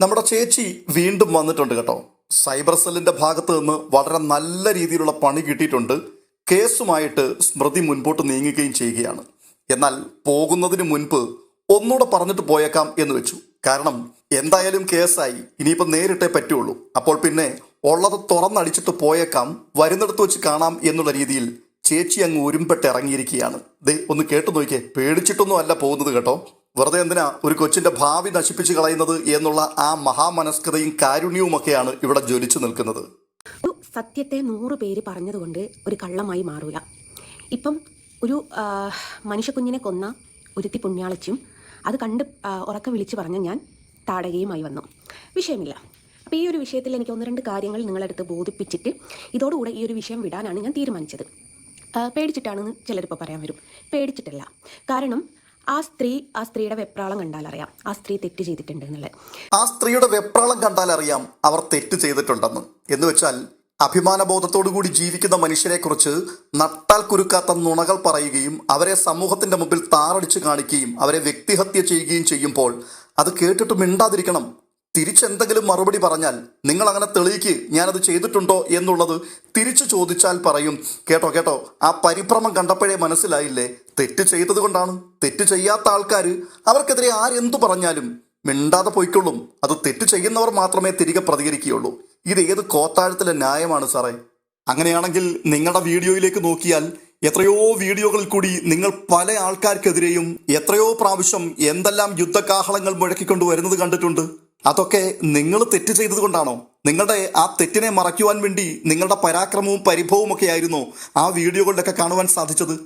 നമ്മുടെ ചേച്ചി വീണ്ടും വന്നിട്ടുണ്ട് കേട്ടോ. സൈബർ സെല്ലിന്റെ ഭാഗത്ത് നിന്ന് വളരെ നല്ല രീതിയിലുള്ള പണി കിട്ടിയിട്ടുണ്ട്. കേസുമായിട്ട് സ്മൃതി മുൻപോട്ട് നീങ്ങുകയും ചെയ്യുകയാണ്. എന്നാൽ പോകുന്നതിന് മുൻപ് ഒന്നുകൂടെ പറഞ്ഞിട്ട് പോയേക്കാം എന്ന് വെച്ചു. കാരണം എന്തായാലും കേസായി. ഇനിയിപ്പോൾ നേരിട്ടേ പറ്റുള്ളൂ. അപ്പോൾ പിന്നെ ഉള്ളത് തുറന്നടിച്ചിട്ട് പോയേക്കാം. വരുന്നിടത്ത് വെച്ച് കാണാം എന്നുള്ള രീതിയിൽ ചേച്ചി അങ്ങ് ഉരുമ്പെട്ട് ഇറങ്ങിയിരിക്കുകയാണ്. ദേ ഒന്ന് കേട്ടു നോക്കിയേ. പേടിച്ചിട്ടൊന്നും അല്ല പോകുന്നത് കേട്ടോ. വെറുതെ എന്തിനാ ഒരു കൊച്ചിന്റെ ഭാവി നശിപ്പിച്ച് കളയുന്നത് എന്നുള്ള ആ മഹാമനസ്കതയും കാരുണ്യവുമൊക്കെയാണ് ഇവിടെ ജ്വലിച്ചു നിൽക്കുന്നത്. സത്യത്തെ നൂറ് പേര് പറഞ്ഞതുകൊണ്ട് ഒരു കള്ളമായി മാറൂല. ഇപ്പം ഒരു മനുഷ്യക്കുഞ്ഞിനെ കൊന്ന ഒരുത്തി പുണ്യാളച്ചും അത് കണ്ട് ഉറക്കെ വിളിച്ച് പറഞ്ഞ ഞാൻ താടകയുമായി വന്നു. വിഷയമില്ല. അപ്പോൾ ഈ ഒരു വിഷയത്തിൽ എനിക്ക് ഒന്ന് രണ്ട് കാര്യങ്ങൾ നിങ്ങളെടുത്ത് ബോധിപ്പിച്ചിട്ട് ഇതോടുകൂടെ ഈ ഒരു വിഷയം വിടാനാണ് ഞാൻ തീരുമാനിച്ചത്. പേടിച്ചിട്ടാണെന്ന് ചിലരിപ്പോൾ പറയാൻ വരും. പേടിച്ചിട്ടല്ല. കാരണം ആ സ്ത്രീ ആ സ്ത്രീയുടെ വെപ്രാളം കണ്ടാൽ അറിയാം ആ സ്ത്രീ തെറ്റ് ചെയ്തിട്ടുണ്ട് എന്നുള്ളത്. ആ സ്ത്രീയുടെ വെപ്രാളം കണ്ടാൽ അറിയാം അവർ തെറ്റ് ചെയ്തിട്ടുണ്ടെന്ന്. എന്ന് വെച്ചാൽ അഭിമാനബോധത്തോടു കൂടി ജീവിക്കുന്ന മനുഷ്യരെക്കുറിച്ച് നട്ടാൽ കുരുക്കാത്ത നുണകൾ പറയുകയും അവരെ സമൂഹത്തിന്റെ മുമ്പിൽ താറടിച്ചു കാണിക്കുകയും അവരെ വ്യക്തിഹത്യ ചെയ്യുകയും ചെയ്യുമ്പോൾ അത് കേട്ടിട്ട് മിണ്ടാതിരിക്കണം. തിരിച്ചെന്തെങ്കിലും മറുപടി പറഞ്ഞാൽ നിങ്ങൾ അങ്ങനെ തെളിയിക്ക് ഞാനത് ചെയ്തിട്ടുണ്ടോ എന്നുള്ളത് തിരിച്ചു ചോദിച്ചാൽ പറയും. കേട്ടോ കേട്ടോ. ആ പരിഭ്രമം കണ്ടപ്പോഴേ മനസ്സിലായില്ലേ? തെറ്റ് ചെയ്തത് കൊണ്ടാണ്. തെറ്റ് ചെയ്യാത്ത ആൾക്കാർ അവർക്കെതിരെ ആരെന്തു പറഞ്ഞാലും മിണ്ടാതെ പോയിക്കൊള്ളും. അത് തെറ്റ് ചെയ്യുന്നവർ മാത്രമേ തിരികെ പ്രതികരിക്കുകയുള്ളൂ. ഇത് ഏത് കോത്താഴത്തിലെ ന്യായമാണ് സാറേ? അങ്ങനെയാണെങ്കിൽ നിങ്ങളുടെ വീഡിയോയിലേക്ക് നോക്കിയാൽ എത്രയോ വീഡിയോകളിൽ കൂടി നിങ്ങൾ പല ആൾക്കാർക്കെതിരെയും എത്രയോ പ്രാവശ്യം എന്തെല്ലാം യുദ്ധകാഹളങ്ങൾ മുഴക്കിക്കൊണ്ട് വരുന്നത് കണ്ടിട്ടുണ്ട്. അതൊക്കെ നിങ്ങൾ തെറ്റ് ചെയ്തത് കൊണ്ടാണോ? നിങ്ങളുടെ ആ തെറ്റിനെ മറയ്ക്കുവാൻ വേണ്ടി നിങ്ങളുടെ പരാക്രമവും പരിഭവവും ഒക്കെ ആയിരുന്നു ആ വീഡിയോകളിലൊക്കെ കാണുവാൻ സാധിച്ചത്.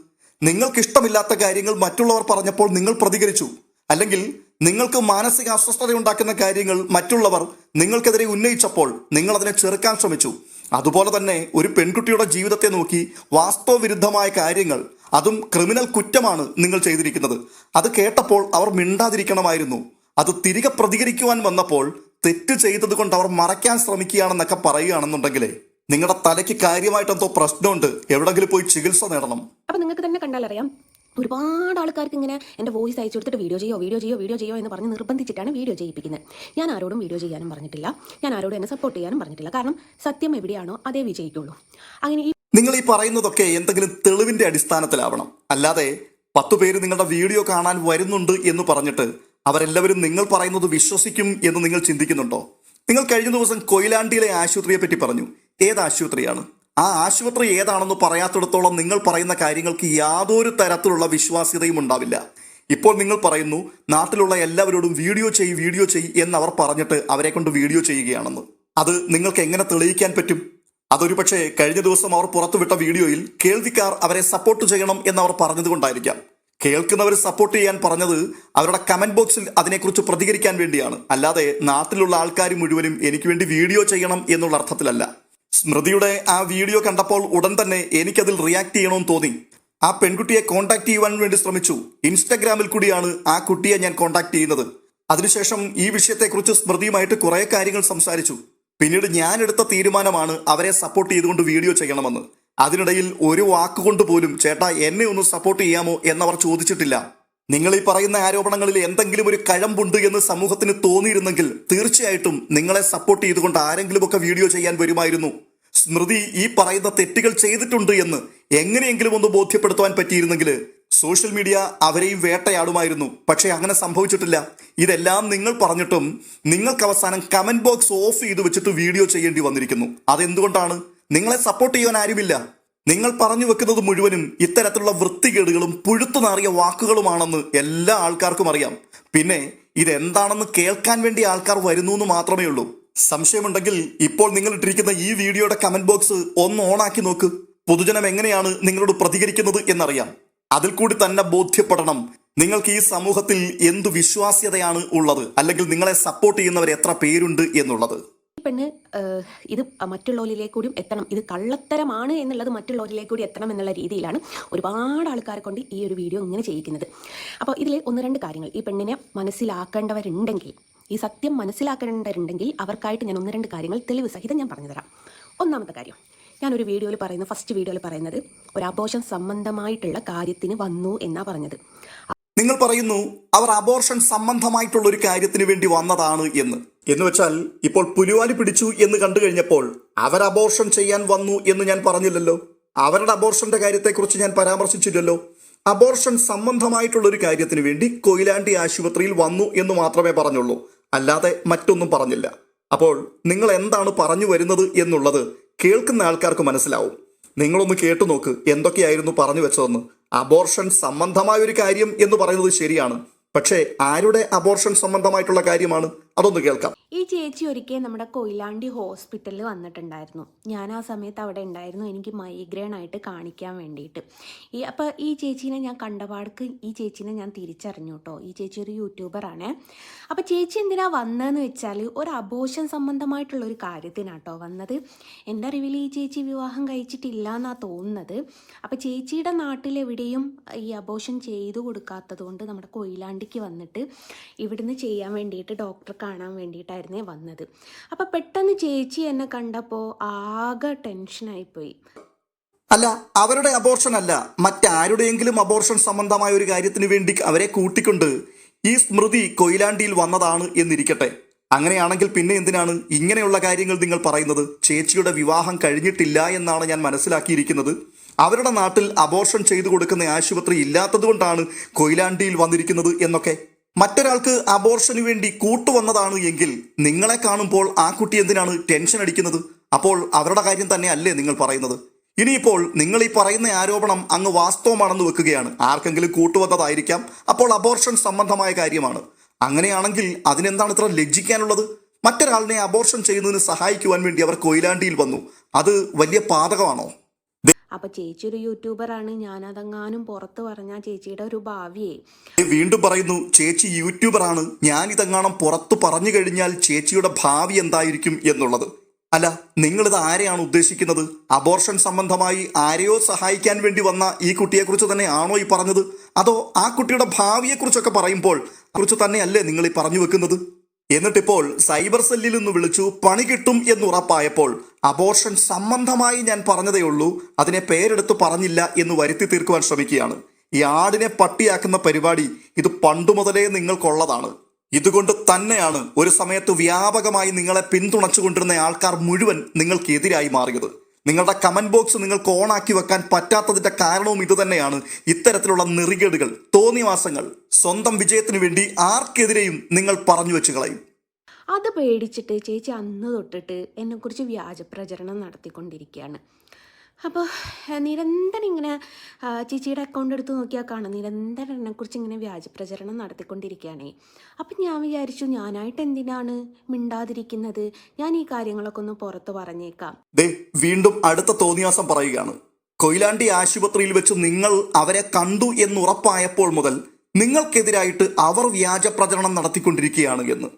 നിങ്ങൾക്ക് ഇഷ്ടമില്ലാത്ത കാര്യങ്ങൾ മറ്റുള്ളവർ പറഞ്ഞപ്പോൾ നിങ്ങൾ പ്രതികരിച്ചു. അല്ലെങ്കിൽ നിങ്ങൾക്ക് മാനസിക അസ്വസ്ഥത ഉണ്ടാക്കുന്ന കാര്യങ്ങൾ മറ്റുള്ളവർ നിങ്ങൾക്കെതിരെ ഉന്നയിച്ചപ്പോൾ നിങ്ങൾ അതിനെ ചെറുക്കാൻ ശ്രമിച്ചു. അതുപോലെ തന്നെ ഒരു പെൺകുട്ടിയുടെ ജീവിതത്തെ നോക്കി വാസ്തവവിരുദ്ധമായ കാര്യങ്ങൾ അതും ക്രിമിനൽ കുറ്റമാണ് നിങ്ങൾ ചെയ്തിരിക്കുന്നത്. അത് കേട്ടപ്പോൾ അവർ മിണ്ടാതിരിക്കണമായിരുന്നു. അത് തിരികെ പ്രതികരിക്കുവാൻ വന്നപ്പോൾ തെറ്റ് ചെയ്തത് കൊണ്ട് അവർ മറയ്ക്കാൻ ശ്രമിക്കുകയാണെന്നൊക്കെ പറയുകയാണെന്നുണ്ടെങ്കിലേ നിങ്ങളുടെ തലയ്ക്ക് കാര്യമായിട്ട് എന്തോ പ്രശ്നമുണ്ട്. എവിടെങ്കിലും പോയി ചികിത്സ നേടണം. അപ്പൊ നിങ്ങൾക്ക് തന്നെ കണ്ടാൽ അറിയാം ഒരുപാട് ആൾക്കാർക്ക് ഇങ്ങനെ എന്റെ വോയിസ് അയച്ചു കൊടുത്തിട്ട് വീഡിയോ ചെയ്യോ വീഡിയോ ചെയ്യോ വീഡിയോ ചെയ്യോ എന്ന് പറഞ്ഞ് നിർബന്ധിച്ചിട്ടാണ് വീഡിയോ ചെയ്യിപ്പിക്കുന്നത്. ഞാൻ ആരോടും വീഡിയോ ചെയ്യാനും പറഞ്ഞിട്ടില്ല. ഞാൻ ആരോടും എന്നെ സപ്പോർട്ട് ചെയ്യാനും പറഞ്ഞിട്ടില്ല. കാരണം സത്യം എവിടെയാണോ അതേ വിജയിക്കുള്ളൂ. അങ്ങനെ ഈ നിങ്ങൾ ഈ പറയുന്നതൊക്കെ എന്തെങ്കിലും തെളിവിന്റെ അടിസ്ഥാനത്തിലാവണം. അല്ലാതെ പത്തു പേര് നിങ്ങളുടെ വീഡിയോ കാണാൻ വരുന്നുണ്ട് എന്ന് പറഞ്ഞിട്ട് അവരെല്ലാവരും നിങ്ങൾ പറയുന്നത് വിശ്വസിക്കും എന്ന് നിങ്ങൾ ചിന്തിക്കുന്നുണ്ടോ? നിങ്ങൾ കഴിഞ്ഞ ദിവസം കൊയിലാണ്ടിയിലെ ആശുപത്രിയെ പറ്റി പറഞ്ഞു. ഏത് ആശുപത്രിയാണ്? ആ ആശുപത്രി ഏതാണെന്ന് പറയാത്തിടത്തോളം നിങ്ങൾ പറയുന്ന കാര്യങ്ങൾക്ക് യാതൊരു തരത്തിലുള്ള വിശ്വാസ്യതയും ഉണ്ടാവില്ല. ഇപ്പോൾ നിങ്ങൾ പറയുന്നു നാട്ടിലുള്ള എല്ലാവരോടും വീഡിയോ ചെയ്യ് വീഡിയോ ചെയ്യ് എന്ന് അവർ പറഞ്ഞിട്ട് അവരെ കൊണ്ട് വീഡിയോ ചെയ്യുകയാണെന്ന്. അത് നിങ്ങൾക്ക് എങ്ങനെ തെളിയിക്കാൻ പറ്റും? അതൊരു പക്ഷേ കഴിഞ്ഞ ദിവസം അവർ പുറത്തുവിട്ട വീഡിയോയിൽ കേൾവിക്കാർ അവരെ സപ്പോർട്ട് ചെയ്യണം എന്നവർ പറഞ്ഞതുകൊണ്ടായിരിക്കാം. കേൾക്കുന്നവർ സപ്പോർട്ട് ചെയ്യാൻ പറഞ്ഞത് അവരുടെ കമന്റ് ബോക്സിൽ അതിനെക്കുറിച്ച് പ്രതികരിക്കാൻ വേണ്ടിയാണ്. അല്ലാതെ നാട്ടിലുള്ള ആൾക്കാർ മുഴുവനും എനിക്ക് വേണ്ടി വീഡിയോ ചെയ്യണം എന്നുള്ള അർത്ഥത്തിലല്ല. സ്മൃതിയുടെ ആ വീഡിയോ കണ്ടപ്പോൾ ഉടൻ തന്നെ എനിക്കതിൽ റിയാക്ട് ചെയ്യണമെന്ന് തോന്നി. ആ പെൺകുട്ടിയെ കോൺടാക്ട് ചെയ്യുവാൻ വേണ്ടി ശ്രമിച്ചു. ഇൻസ്റ്റാഗ്രാമിൽ കൂടിയാണ് ആ കുട്ടിയെ ഞാൻ കോൺടാക്ട് ചെയ്യുന്നത്. അതിനുശേഷം ഈ വിഷയത്തെക്കുറിച്ച് സ്മൃതിയുമായിട്ട് കുറേ കാര്യങ്ങൾ സംസാരിച്ചു. പിന്നീട് ഞാൻ എടുത്ത തീരുമാനമാണ് അവരെ സപ്പോർട്ട് ചെയ്തുകൊണ്ട് വീഡിയോ ചെയ്യണമെന്ന്. അതിനിടയിൽ ഒരു വാക്കുകൊണ്ട് പോലും ചേട്ടാ എന്നെ ഒന്ന് സപ്പോർട്ട് ചെയ്യാമോ എന്നവർ ചോദിച്ചിട്ടില്ല. നിങ്ങൾ ഈ പറയുന്ന ആരോപണങ്ങളിൽ എന്തെങ്കിലും ഒരു കഴമ്പുണ്ട് എന്ന് സമൂഹത്തിന് തോന്നിയിരുന്നെങ്കിൽ തീർച്ചയായിട്ടും നിങ്ങളെ സപ്പോർട്ട് ചെയ്തുകൊണ്ട് ആരെങ്കിലുമൊക്കെ വീഡിയോ ചെയ്യാൻ വരുമായിരുന്നു. സ്മൃതി ഈ പറയുന്ന തെറ്റുകൾ ചെയ്തിട്ടുണ്ട് എന്ന് എങ്ങനെയെങ്കിലും ഒന്ന് ബോധ്യപ്പെടുത്തുവാൻ പറ്റിയിരുന്നെങ്കിൽ സോഷ്യൽ മീഡിയ അവരെയും വേട്ടയാടുമായിരുന്നു. പക്ഷേ അങ്ങനെ സംഭവിച്ചിട്ടില്ല. ഇതെല്ലാം നിങ്ങൾ പറഞ്ഞിട്ടും നിങ്ങൾക്ക് അവസാനം കമന്റ് ബോക്സ് ഓഫ് ചെയ്ത് വെച്ചിട്ട് വീഡിയോ ചെയ്യേണ്ടി വന്നിരിക്കുന്നു. അതെന്തുകൊണ്ടാണ്? നിങ്ങളെ സപ്പോർട്ട് ചെയ്യാൻ ആരുമില്ല. നിങ്ങൾ പറഞ്ഞു വെക്കുന്നത് മുഴുവനും ഇത്തരത്തിലുള്ള വൃത്തികേടുകളും പുഴുത്തുനാറിയ വാക്കുകളുമാണെന്ന് എല്ലാ ആൾക്കാർക്കും അറിയാം. പിന്നെ ഇതെന്താണെന്ന് കേൾക്കാൻ വേണ്ടി ആൾക്കാർ വരുന്നു എന്ന് മാത്രമേ ഉള്ളൂ. സംശയമുണ്ടെങ്കിൽ ഇപ്പോൾ നിങ്ങൾ ഇട്ടിരിക്കുന്ന ഈ വീഡിയോയുടെ കമന്റ് ബോക്സ് ഒന്ന് ഓണാക്കി നോക്ക്. പൊതുജനം എങ്ങനെയാണ് നിങ്ങളോട് പ്രതികരിക്കുന്നത് എന്നറിയാം. അതിൽ കൂടി തന്നെ ബോധ്യപ്പെടണം. നിങ്ങൾക്ക് ഈ സമൂഹത്തിൽ എന്തു വിശ്വാസ്യതയാണ് ഉള്ളത്? അല്ലെങ്കിൽ നിങ്ങളെ സപ്പോർട്ട് ചെയ്യുന്നവർ എത്ര പേരുണ്ട് എന്നുള്ളത്. പെണ്ണ് ഇത് മറ്റുള്ളവരിലേക്ക് കൂടി എത്തണം. ഇത് കള്ളത്തരമാണ് എന്നുള്ളത് മറ്റുള്ളവരിലേക്ക് കൂടി എത്തണം എന്നുള്ള രീതിയിലാണ് ഒരുപാട് ആൾക്കാരെ കൊണ്ട് ഈ ഒരു വീഡിയോ ഇങ്ങനെ ചെയ്യിക്കുന്നത്. അപ്പോൾ ഇതിൽ ഒന്ന് രണ്ട് കാര്യങ്ങൾ. ഈ പെണ്ണിനെ മനസ്സിലാക്കേണ്ടവരുണ്ടെങ്കിൽ ഈ സത്യം മനസ്സിലാക്കേണ്ടവരുണ്ടെങ്കിൽ അവർക്കായിട്ട് ഞാൻ ഒന്ന് രണ്ട് കാര്യങ്ങൾ തെളിവ് സഹിതം ഞാൻ പറഞ്ഞുതരാം ഒന്നാമത്തെ കാര്യം. ഞാനൊരു വീഡിയോയിൽ പറയുന്ന ഫസ്റ്റ് വീഡിയോയിൽ പറയുന്നത് ഒരു ആഘോഷം സംബന്ധമായിട്ടുള്ള കാര്യത്തിന് വന്നു എന്നാണ് പറഞ്ഞത്. നിങ്ങൾ പറയുന്നു അവർ അബോർഷൻ സംബന്ധമായിട്ടുള്ള ഒരു കാര്യത്തിന് വേണ്ടി വന്നതാണ് എന്ന്. എന്ന് വെച്ചാൽ ഇപ്പോൾ പുലിവാലി പിടിച്ചു എന്ന് കണ്ടു കഴിഞ്ഞപ്പോൾ അവർ അബോർഷൻ ചെയ്യാൻ വന്നു എന്ന് ഞാൻ പറഞ്ഞില്ലല്ലോ. അവരുടെ അബോർഷന്റെ കാര്യത്തെക്കുറിച്ച് ഞാൻ പരാമർശിച്ചില്ലല്ലോ. അബോർഷൻ സംബന്ധമായിട്ടുള്ള ഒരു കാര്യത്തിന് വേണ്ടി കൊയിലാണ്ടി ആശുപത്രിയിൽ വന്നു എന്ന് മാത്രമേ പറഞ്ഞുള്ളൂ. അല്ലാതെ മറ്റൊന്നും പറഞ്ഞില്ല. അപ്പോൾ നിങ്ങൾ എന്താണ് പറഞ്ഞു വരുന്നത് എന്നുള്ളത് കേൾക്കുന്ന ആൾക്കാർക്ക് മനസ്സിലാവും. നിങ്ങളൊന്ന് കേട്ടു നോക്ക് എന്തൊക്കെയായിരുന്നു പറഞ്ഞു വെച്ചതെന്ന്. അബോർഷൻ സംബന്ധമായ ഒരു കാര്യം എന്ന് പറയുന്നത് ശരിയാണ്. പക്ഷേ ആരുടെ അബോർഷൻ സംബന്ധമായിട്ടുള്ള കാര്യമാണ്? അതൊന്ന് കേൾക്കാം. ഈ ചേച്ചി ഒരിക്കൽ നമ്മുടെ കൊയിലാണ്ടി ഹോസ്പിറ്റലിൽ വന്നിട്ടുണ്ടായിരുന്നു. ഞാൻ ആ സമയത്ത് അവിടെ ഉണ്ടായിരുന്നു. എനിക്ക് മൈഗ്രെയിൻ ആയിട്ട് കാണിക്കാൻ വേണ്ടിയിട്ട്. ഈ അപ്പോൾ ഈ ചേച്ചീനെ ഞാൻ കണ്ടപാടക്ക് ഈ ചേച്ചീനെ ഞാൻ തിരിച്ചറിഞ്ഞു കേട്ടോ ഈ ചേച്ചി ഒരു യൂട്യൂബറാണ് അപ്പോൾ ചേച്ചി എന്തിനാ വന്നതെന്ന് വെച്ചാൽ ഒരു അബോഷൻ സംബന്ധമായിട്ടുള്ള ഒരു കാര്യത്തിനാട്ടോ വന്നത്. എന്റെ അറിവിൽ ഈ ചേച്ചി വിവാഹം കഴിച്ചിട്ടില്ല എന്നാണ് തോന്നുന്നത്. അപ്പോൾ ചേച്ചിയുടെ നാട്ടിലെവിടെയും ഈ അബോഷൻ ചെയ്തു കൊടുക്കാത്തത് കൊണ്ട് നമ്മുടെ കൊയിലാണ്ടിക്ക് വന്നിട്ട് ഇവിടുന്ന് ചെയ്യാൻ വേണ്ടിയിട്ട് ഡോക്ടറെ കാണാൻ വേണ്ടിയിട്ടായിരുന്നേ വന്നത്. അപ്പോൾ പെട്ടെന്ന് ചേച്ചി എന്നെ കണ്ടപ്പോൾ ആകെ ടെൻഷനായിപ്പോയി അല്ല അവരുടെ അബോർഷൻ അല്ല മറ്റാരുടെയെങ്കിലും അബോർഷൻ സംബന്ധമായ ഒരു കാര്യത്തിന് വേണ്ടി അവരെ കൂട്ടിക്കൊണ്ട് ഈ സ്മൃതി കൊയിലാണ്ടിയിൽ വന്നതാണ് എന്നിരിക്കട്ടെ. അങ്ങനെയാണെങ്കിൽ പിന്നെ എന്തിനാണ് ഇങ്ങനെയുള്ള കാര്യങ്ങൾ നിങ്ങൾ പറയുന്നത്? ചേച്ചിയുടെ വിവാഹം കഴിഞ്ഞിട്ടില്ല എന്നാണ് ഞാൻ മനസ്സിലാക്കിയിരിക്കുന്നത്. അവരുടെ നാട്ടിൽ അബോർഷൻ ചെയ്തു കൊടുക്കുന്ന ആശുപത്രി ഇല്ലാത്തതുകൊണ്ടാണ് കൊയിലാണ്ടിയിൽ വന്നിരിക്കുന്നത് എന്നൊക്കെ. മറ്റൊരാൾക്ക് അബോർഷന് വേണ്ടി കൂട്ടുവന്നതാണ് എങ്കിൽ നിങ്ങളെ കാണുമ്പോൾ ആ കുട്ടി എന്തിനാണ് ടെൻഷൻ അടിക്കുന്നത്? അപ്പോൾ അവരുടെ കാര്യം തന്നെ അല്ലേ നിങ്ങൾ പറയുന്നത്. ഇനിയിപ്പോൾ നിങ്ങൾ ഈ പറയുന്ന ആരോപണം അങ്ങ് വാസ്തവമാണെന്ന് വെക്കുകയാണ്. ആർക്കെങ്കിലും കൂട്ടുവന്നതായിരിക്കാം. അപ്പോൾ അബോർഷൻ സംബന്ധമായ കാര്യമാണ്. അങ്ങനെയാണെങ്കിൽ അതിനെന്താണ് ഇത്ര ലജ്ജിക്കാനുള്ളത്? മറ്റൊരാളിനെ അബോർഷൻ ചെയ്യുന്നതിന് സഹായിക്കുവാൻ വേണ്ടി അവർ കൊയിലാണ്ടിയിൽ വന്നു. അത് വലിയ പാതകമാണോ? അപ്പോൾ ചേച്ചി ഒരു യൂട്യൂബറാണ്. ഞാനതെങ്ങാനും പുറത്ത് പറഞ്ഞാൽ ചേച്ചിയുടെ ഒരു ഭാവിയെ. വീണ്ടും പറയുന്നു ചേച്ചി യൂട്യൂബറാണ്. ഞാൻ ഇതെങ്ങാണം പുറത്തു പറഞ്ഞു കഴിഞ്ഞാൽ ചേച്ചിയുടെ ഭാവി എന്തായിരിക്കും എന്നുള്ളത്. അല്ല നിങ്ങളിത് ആരെയാണ് ഉദ്ദേശിക്കുന്നത്? അബോർഷൻ സംബന്ധമായി ആരെയോ സഹായിക്കാൻ വേണ്ടി വന്ന ഈ കുട്ടിയെക്കുറിച്ച് തന്നെ ആണോ ഈ പറഞ്ഞത്? അതോ ആ കുട്ടിയുടെ ഭാവിയെക്കുറിച്ചൊക്കെ പറയുമ്പോൾ കുറിച്ച് തന്നെയല്ലേ നിങ്ങൾ ഈ പറഞ്ഞു വെക്കുന്നത്? എന്നിട്ടിപ്പോൾ സൈബർ സെല്ലിൽ നിന്ന് വിളിച്ചു പണി കിട്ടും എന്ന് ഉറപ്പായപ്പോൾ അബോർഷൻ സംബന്ധമായി ഞാൻ പറഞ്ഞതേ ഉള്ളൂ. അതിനെ പേരെടുത്ത് പറഞ്ഞില്ല എന്ന് വരുത്തി തീർക്കുവാൻ ശ്രമിക്കുകയാണ്. ഈ ആടിനെ പട്ടിയാക്കുന്ന പരിപാടി ഇത് പണ്ടു മുതലേ നിങ്ങൾക്കുള്ളതാണ്. ഇതുകൊണ്ട് തന്നെയാണ് ഒരു സമയത്ത് വ്യാപകമായി നിങ്ങളെ പിന്തുണച്ചുകൊണ്ടിരുന്ന ആൾക്കാർ മുഴുവൻ നിങ്ങൾക്കെതിരായി മാറിയത്. നിങ്ങളുടെ കമന്റ് ബോക്സ് നിങ്ങൾക്ക് ഓണാക്കി വെക്കാൻ പറ്റാത്തതിന്റെ കാരണവും ഇതുതന്നെയാണ് ഇത്തരത്തിലുള്ള നെറികേടുകൾ തോന്നിവാസങ്ങൾ സ്വന്തം വിജയത്തിനു വേണ്ടി ആർക്കെതിരെയും നിങ്ങൾ പറഞ്ഞു വെച്ച് കളയും. അത് പേടിച്ചിട്ട് ചേച്ചി അന്ന് തൊട്ടിട്ട് എന്നെക്കുറിച്ച് വ്യാജ പ്രചരണം നടത്തിക്കൊണ്ടിരിക്കുകയാണ് അപ്പോൾ നിരന്തരം ഇങ്ങനെ ചേച്ചിയുടെ അക്കൗണ്ട് എടുത്ത് നോക്കിയാൽ കാണാം. നിരന്തരം എന്നെക്കുറിച്ച് ഇങ്ങനെ വ്യാജ പ്രചരണം നടത്തിക്കൊണ്ടിരിക്കുകയാണേ. അപ്പം ഞാൻ വിചാരിച്ചു ഞാനായിട്ട് എന്തിനാണ് മിണ്ടാതിരിക്കുന്നത്? ഞാൻ ഈ കാര്യങ്ങളൊക്കെ ഒന്ന് പുറത്ത് പറഞ്ഞേക്കാം. ദേ വീണ്ടും അടുത്ത തോന്നിയാസം പറയുകയാണ്. കൊയിലാണ്ടി ആശുപത്രിയിൽ വെച്ച് നിങ്ങൾ അവരെ കണ്ടു എന്ന് ഉറപ്പായപ്പോൾ മുതൽ നിങ്ങൾക്കെതിരായിട്ട് അവർ വ്യാജ പ്രചരണം നടത്തിക്കൊണ്ടിരിക്കുകയാണ് എന്ന്.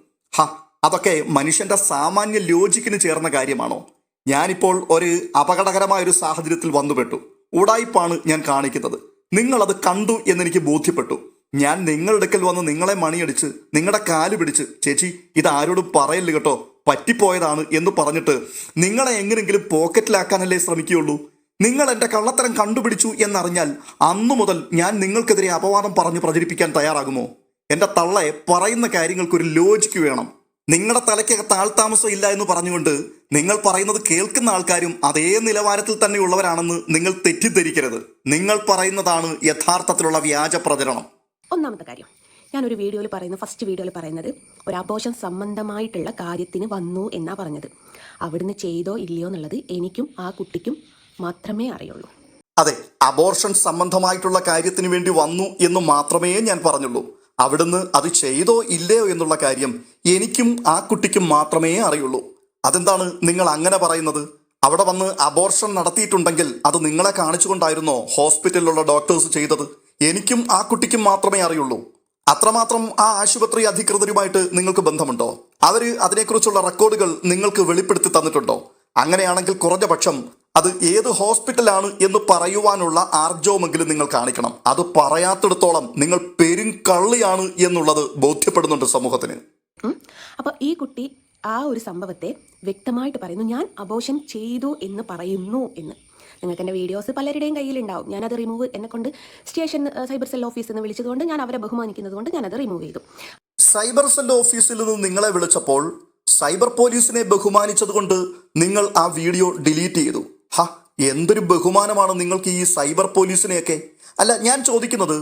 അതൊക്കെ മനുഷ്യന്റെ സാമാന്യ ലോജിക്കിന് ചേർന്ന കാര്യമാണോ? ഞാനിപ്പോൾ ഒരു അപകടകരമായ ഒരു സാഹചര്യത്തിൽ വന്നുപെട്ടു. ഉടായിപ്പാണ് ഞാൻ കാണിക്കുന്നത്. നിങ്ങളത് കണ്ടു എന്നെനിക്ക് ബോധ്യപ്പെട്ടു. ഞാൻ നിങ്ങളുടെ അടുക്കൽ വന്ന് നിങ്ങളെ മണിയടിച്ച് നിങ്ങളുടെ കാൽ പിടിച്ച് ചേച്ചി ഇത് ആരോടും പറയല്ല കേട്ടോ. പറ്റിപ്പോയതാണ് എന്ന് പറഞ്ഞിട്ട് നിങ്ങളെ എങ്ങനെങ്കിലും പോക്കറ്റിലാക്കാനല്ലേ ശ്രമിക്കുകയുള്ളൂ? നിങ്ങൾ എന്റെ കള്ളത്തരം കണ്ടുപിടിച്ചു എന്നറിഞ്ഞാൽ അന്നു മുതൽ ഞാൻ നിങ്ങൾക്കെതിരെ അപവാദം പറഞ്ഞ് പ്രചരിപ്പിക്കാൻ തയ്യാറാകുമോ? എന്റെ തള്ളയെ പറയുന്ന കാര്യങ്ങൾക്കൊരു ലോജിക്ക് വേണം. നിങ്ങളുടെ തലയ്ക്കകത്ത് ആൾതാമസം ഇല്ല എന്ന് പറഞ്ഞുകൊണ്ട് നിങ്ങൾ പറയുന്നത് കേൾക്കുന്ന ആൾക്കാരും അതേ നിലവാരത്തിൽ തന്നെ ഉള്ളവരാണെന്ന് നിങ്ങൾ തെറ്റിദ്ധരിക്കരുത്. നിങ്ങൾ പറയുന്നതാണ് യഥാർത്ഥത്തിലുള്ള വ്യാജ പ്രചരണം. ഒന്നാമത്തെ കാര്യം. ഞാൻ ഒരു വീഡിയോയിൽ പറയുന്ന ഫസ്റ്റ് വീഡിയോയിൽ പറയുന്നത് ഒരു അബോഷൻ സംബന്ധമായിട്ടുള്ള കാര്യത്തിന് വന്നു എന്നാ പറഞ്ഞത്. അവിടുന്ന് ചെയ്തോ ഇല്ലയോ എന്നുള്ളത് എനിക്കും ആ കുട്ടിക്കും മാത്രമേ അറിയുള്ളൂ. അതെ അബോർഷൻ സംബന്ധമായിട്ടുള്ള കാര്യത്തിന് വേണ്ടി വന്നു എന്ന് മാത്രമേ ഞാൻ പറഞ്ഞുള്ളൂ. അവിടുന്ന് അത് ചെയ്തോ ഇല്ലയോ എന്നുള്ള കാര്യം എനിക്കും ആ കുട്ടിക്കും മാത്രമേ അറിയുള്ളൂ. അതെന്താണ് നിങ്ങൾ അങ്ങനെ പറയുന്നത്? അവിടെ വന്ന് അബോർഷൻ നടത്തിയിട്ടുണ്ടെങ്കിൽ അത് നിങ്ങളെ കാണിച്ചുകൊണ്ടായിരുന്നോ ഹോസ്പിറ്റലിലുള്ള ഡോക്ടേഴ്സ് ചെയ്തത്? എനിക്കും ആ കുട്ടിക്കും മാത്രമേ അറിയുള്ളൂ. അത്രമാത്രം ആ ആശുപത്രി അധികൃതരുമായിട്ട് നിങ്ങൾക്ക് ബന്ധമുണ്ടോ? അവർ അതിനെക്കുറിച്ചുള്ള റെക്കോർഡുകൾ നിങ്ങൾക്ക് വെളിപ്പെടുത്തി തന്നിട്ടുണ്ടോ? അങ്ങനെയാണെങ്കിൽ കുറഞ്ഞ പക്ഷം അത് ഏത് ഹോസ്പിറ്റലാണ് എന്ന് പറയുവാനുള്ള ആർജവമെങ്കിലും നിങ്ങൾ കാണിക്കണം. അത് പറയാത്തിടത്തോളം നിങ്ങൾ പെരും കള്ളിയാണ് എന്നുള്ളത് ബോധ്യപ്പെടുന്നുണ്ട് സമൂഹത്തിന്. അപ്പോൾ ഈ കുട്ടി ആ ഒരു സംഭവത്തെ വ്യക്തമായിട്ട് പറയുന്നു. ഞാൻ അബോഷൻ ചെയ്തു എന്ന് പറയുന്നു എന്ന്. നിങ്ങൾക്ക് എന്റെ വീഡിയോസ് പലരുടെയും കയ്യിലുണ്ടാവും. ഞാനത് റിമൂവ് എന്നെ കൊണ്ട് സ്റ്റേഷൻ സൈബർ സെൽ ഓഫീസിൽ നിന്ന് വിളിച്ചതുകൊണ്ട് ഞാൻ അവരെ ബഹുമാനിക്കുന്നത് കൊണ്ട് ഞാനത് റിമൂവ് ചെയ്തു. സൈബർ സെൽ ഓഫീസിൽ നിന്ന് നിങ്ങളെ വിളിച്ചപ്പോൾ സൈബർ പോലീസിനെ ബഹുമാനിച്ചതുകൊണ്ട് നിങ്ങൾ ആ വീഡിയോ ഡിലീറ്റ് ചെയ്തു. ഹ എന്തൊരു ബഹുമാനമാണ് നിങ്ങൾക്ക് ഈ സൈബർ പോലീസിനെയൊക്കെ. അല്ല ഞാൻ ചോദിക്കുന്നത്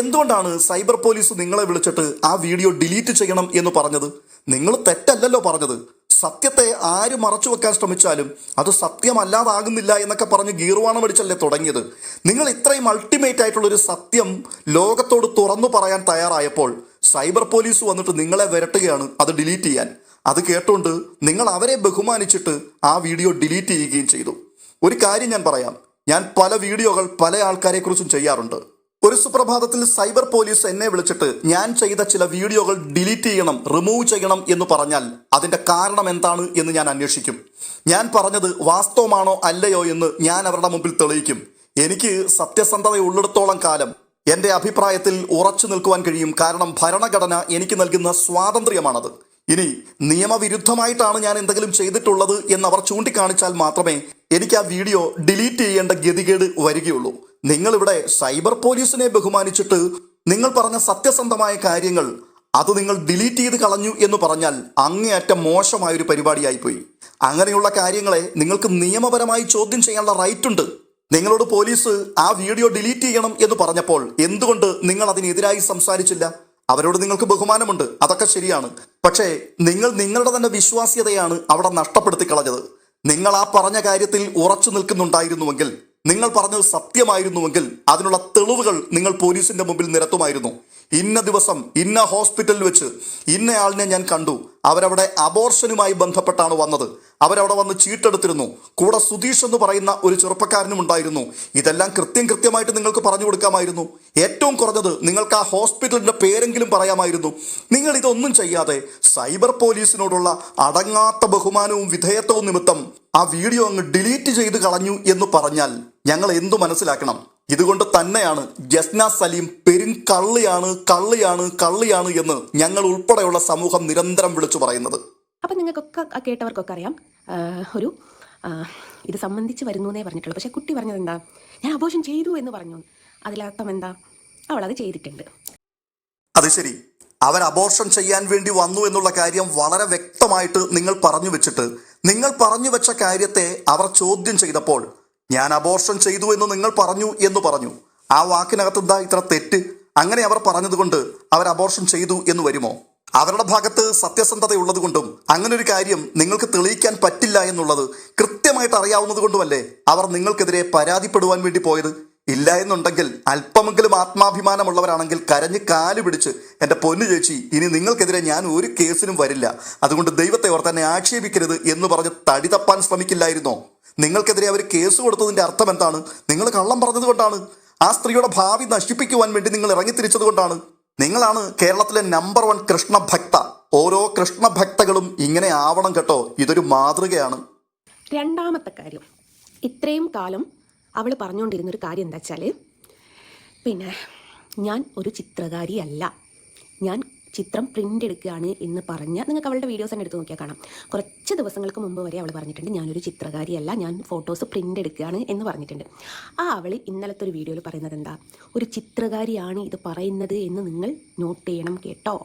എന്തുകൊണ്ടാണ് സൈബർ പോലീസ് നിങ്ങളെ വിളിച്ചിട്ട് ആ വീഡിയോ ഡിലീറ്റ് ചെയ്യണം എന്ന് പറഞ്ഞത്? നിങ്ങൾ തെറ്റല്ലല്ലോ പറഞ്ഞത്. സത്യത്തെ ആര് മറച്ചു വെക്കാൻ ശ്രമിച്ചാലും അത് സത്യമല്ലാതാകുന്നില്ല എന്നൊക്കെ പറഞ്ഞ് ഗീർവാണം അടിച്ചല്ലേ തുടങ്ങിയത്. നിങ്ങൾ ഇത്രയും അൾട്ടിമേറ്റ് ആയിട്ടുള്ള ഒരു സത്യം ലോകത്തോട് തുറന്നു പറയാൻ തയ്യാറായപ്പോൾ സൈബർ പോലീസ് വന്നിട്ട് നിങ്ങളെ വരട്ടുകയാണ് അത് ഡിലീറ്റ് ചെയ്യാൻ. അത് കേട്ടുകൊണ്ട് നിങ്ങൾ അവരെ ബഹുമാനിച്ചിട്ട് ആ വീഡിയോ ഡിലീറ്റ് ചെയ്യുകയും ചെയ്തു. ഒരു കാര്യം ഞാൻ പറയാം. ഞാൻ പല വീഡിയോകൾ പല ആൾക്കാരെ കുറിച്ചും ചെയ്യാറുണ്ട്. ഒരു സുപ്രഭാതത്തിൽ സൈബർ പോലീസ് എന്നെ വിളിച്ചിട്ട് ഞാൻ ചെയ്ത ചില വീഡിയോകൾ ഡിലീറ്റ് ചെയ്യണം റിമൂവ് ചെയ്യണം എന്ന് പറഞ്ഞാൽ അതിന്റെ കാരണം എന്താണ് എന്ന് ഞാൻ അന്വേഷിക്കും. ഞാൻ പറഞ്ഞത് വാസ്തവമാണോ അല്ലയോ എന്ന് ഞാൻ അവരുടെ മുമ്പിൽ തെളിയിക്കും. എനിക്ക് സത്യസന്ധത ഉള്ളിടത്തോളം കാലം എന്റെ അഭിപ്രായത്തിൽ ഉറച്ചു നിൽക്കുവാൻ കഴിയും. കാരണം ഭരണഘടന എനിക്ക് നൽകുന്ന സ്വാതന്ത്ര്യമാണത്. ഇനി നിയമവിരുദ്ധമായിട്ടാണ് ഞാൻ എന്തെങ്കിലും ചെയ്തിട്ടുള്ളത് എന്ന് അവർ ചൂണ്ടിക്കാണിച്ചാൽ മാത്രമേ എനിക്ക് ആ വീഡിയോ ഡിലീറ്റ് ചെയ്യേണ്ട ഗതികേട് വരികയുള്ളൂ. നിങ്ങളിവിടെ സൈബർ പോലീസിനെ ബഹുമാനിച്ചിട്ട് നിങ്ങൾ പറഞ്ഞ സത്യസന്ധമായ കാര്യങ്ങൾ അത് നിങ്ങൾ ഡിലീറ്റ് ചെയ്ത് കളഞ്ഞു എന്ന് പറഞ്ഞാൽ അങ്ങേയറ്റം മോശമായ ഒരു പരിപാടിയായിപ്പോയി. അങ്ങനെയുള്ള കാര്യങ്ങളെ നിങ്ങൾക്ക് നിയമപരമായി ചോദ്യം ചെയ്യാനുള്ള റൈറ്റ് ഉണ്ട്. നിങ്ങളോട് പോലീസ് ആ വീഡിയോ ഡിലീറ്റ് ചെയ്യണം എന്ന് പറഞ്ഞപ്പോൾ എന്തുകൊണ്ട് നിങ്ങൾ അതിനെതിരായി സംസാരിച്ചില്ല? അവരോട് നിങ്ങൾക്ക് ബഹുമാനമുണ്ട്. അതൊക്കെ ശരിയാണ്. പക്ഷേ നിങ്ങൾ നിങ്ങളുടെ തന്നെ വിശ്വാസ്യതയാണ് അവിടെ നഷ്ടപ്പെടുത്തി കളഞ്ഞത്. നിങ്ങൾ ആ പറഞ്ഞ കാര്യത്തിൽ ഉറച്ചു നിൽക്കുന്നുണ്ടായിരുന്നുവെങ്കിൽ നിങ്ങൾ പറഞ്ഞത് സത്യമായിരുന്നുവെങ്കിൽ അതിനുള്ള തെളിവുകൾ നിങ്ങൾ പോലീസിന്റെ മുമ്പിൽ നിരത്തുമായിരുന്നു. ഇന്ന ദിവസം ഇന്ന ഹോസ്പിറ്റലിൽ വെച്ച് ഇന്നയാളിനെ ഞാൻ കണ്ടു. അവരവിടെ അബോർഷനുമായി ബന്ധപ്പെട്ടാണ് വന്നത്. അവരവിടെ വന്ന് ചീട്ടെടുത്തിരുന്നു. കൂടെ സുധീഷ് എന്ന് പറയുന്ന ഒരു ചെറുപ്പക്കാരനും ഉണ്ടായിരുന്നു. ഇതെല്ലാം കൃത്യം കൃത്യമായിട്ട് നിങ്ങൾക്ക് പറഞ്ഞു കൊടുക്കാമായിരുന്നു. ഏറ്റവും കുറഞ്ഞത് നിങ്ങൾക്ക് ആ ഹോസ്പിറ്റലിന്റെ പേരെങ്കിലും പറയാമായിരുന്നു. നിങ്ങൾ ഇതൊന്നും ചെയ്യാതെ സൈബർ പോലീസിനോടുള്ള അടങ്ങാത്ത ബഹുമാനവും വിധേയത്വവും നിമിത്തം ആ വീഡിയോ അങ്ങ് ഡിലീറ്റ് ചെയ്ത് കളഞ്ഞു എന്ന് പറഞ്ഞാൽ ഞങ്ങൾ എന്തു മനസ്സിലാക്കണം? ഇതുകൊണ്ട് തന്നെയാണ് ജസ്ന സലീം പെരും കള്ളിയാണ് കള്ളിയാണ് കള്ളിയാണ് എന്ന് ഞങ്ങൾ ഉൾപ്പെടെയുള്ള സമൂഹം നിരന്തരം വിളിച്ചു പറയുന്നത്. അപ്പം നിങ്ങൾക്കൊക്കെ കേട്ടവർക്കൊക്കെ അറിയാം. ഒരു ഇത് സംബന്ധിച്ച് വരുന്നു എന്നേ പറഞ്ഞിട്ടുള്ളൂ. പക്ഷേ കുട്ടി പറഞ്ഞത് എന്താ? ഞാൻ അബോഷൻ ചെയ്തു എന്ന് പറഞ്ഞു. അതിലർത്ഥം എന്താ? അവൾ അത് ചെയ്തിട്ടുണ്ട്. അത് ശരി. അവർ അബോർഷൻ ചെയ്യാൻ വേണ്ടി വന്നു എന്നുള്ള കാര്യം വളരെ വ്യക്തമായിട്ട് നിങ്ങൾ പറഞ്ഞു വെച്ചിട്ട് നിങ്ങൾ പറഞ്ഞു വെച്ച കാര്യത്തെ അവർ ചോദ്യം ചെയ്തപ്പോൾ ഞാൻ അബോർഷൻ ചെയ്തു എന്ന് നിങ്ങൾ പറഞ്ഞു എന്ന് പറഞ്ഞു. ആ വാക്കിനകത്ത് എന്താ ഇത്ര തെറ്റ്? അങ്ങനെ അവർ പറഞ്ഞതുകൊണ്ട് അവർ അബോർഷൻ ചെയ്തു എന്ന് വരുമോ? അവരുടെ ഭാഗത്ത് സത്യസന്ധത ഉള്ളതുകൊണ്ടും അങ്ങനെ ഒരു കാര്യം നിങ്ങൾക്ക് തെളിയിക്കാൻ പറ്റില്ല എന്നുള്ളത് കൃത്യമായിട്ട് അറിയാവുന്നത് കൊണ്ടുമല്ലേ അവർ നിങ്ങൾക്കെതിരെ പരാതിപ്പെടുവാൻ വേണ്ടി പോയത്? ഇല്ല എന്നുണ്ടെങ്കിൽ അല്പമെങ്കിലും ആത്മാഭിമാനമുള്ളവരാണെങ്കിൽ കരഞ്ഞ് കാൽ പിടിച്ച് എന്റെ പൊന്നു ചേച്ചി ഇനി നിങ്ങൾക്കെതിരെ ഞാൻ ഒരു കേസിനും വരില്ല. അതുകൊണ്ട് ദൈവത്തെ അവർ തന്നെ ആക്ഷേപിക്കരുത് എന്ന് പറഞ്ഞ് തടി തപ്പാൻ ശ്രമിക്കില്ലായിരുന്നോ? നിങ്ങൾക്കെതിരെ അവർ കേസ് കൊടുത്തതിന്റെ അർത്ഥം എന്താണ്? നിങ്ങൾ കള്ളം പറഞ്ഞത് കൊണ്ടാണ്. ആ സ്ത്രീയുടെ ഭാവി നശിപ്പിക്കുവാൻ വേണ്ടി നിങ്ങൾ ഇറങ്ങിത്തിരിച്ചത് കൊണ്ടാണ്. നിങ്ങളാണ് കേരളത്തിലെ നമ്പർ വൺ കൃഷ്ണഭക്ത. ഓരോ കൃഷ്ണഭക്തകളും ഇങ്ങനെ ആവണം കേട്ടോ. ഇതൊരു മാതൃകയാണ്. രണ്ടാമത്തെ കാര്യം. ഇത്രയും കാലം അവൾ പറഞ്ഞുകൊണ്ടിരുന്ന ഒരു കാര്യം എന്താ വെച്ചാൽ പിന്നെ ഞാൻ ഒരു ചിത്രകാരി അല്ല ഞാൻ ചിത്രം പ്രിന്റ് എടുക്കുകയാണ് എന്ന് പറഞ്ഞ നിങ്ങൾക്ക് അവളുടെ വീഡിയോസ് തന്നെ എടുത്ത് നോക്കിയാൽ കാണാം. കുറച്ച് ദിവസങ്ങൾക്ക് മുമ്പ് വരെ അവൾ പറഞ്ഞിട്ടുണ്ട് ഞാനൊരു ചിത്രകാരിയല്ല ഞാൻ ഫോട്ടോസ് പ്രിന്റ് എടുക്കുകയാണ് എന്ന് പറഞ്ഞിട്ടുണ്ട്. ആ അവൾ ഇന്നലത്തെ ഒരു വീഡിയോയിൽ പറയുന്നത് എന്താ? ഒരു ചിത്രകാരിയാണ് ഇത് പറയുന്നത് എന്ന് നിങ്ങൾ നോട്ട് ചെയ്യണം കേട്ടോ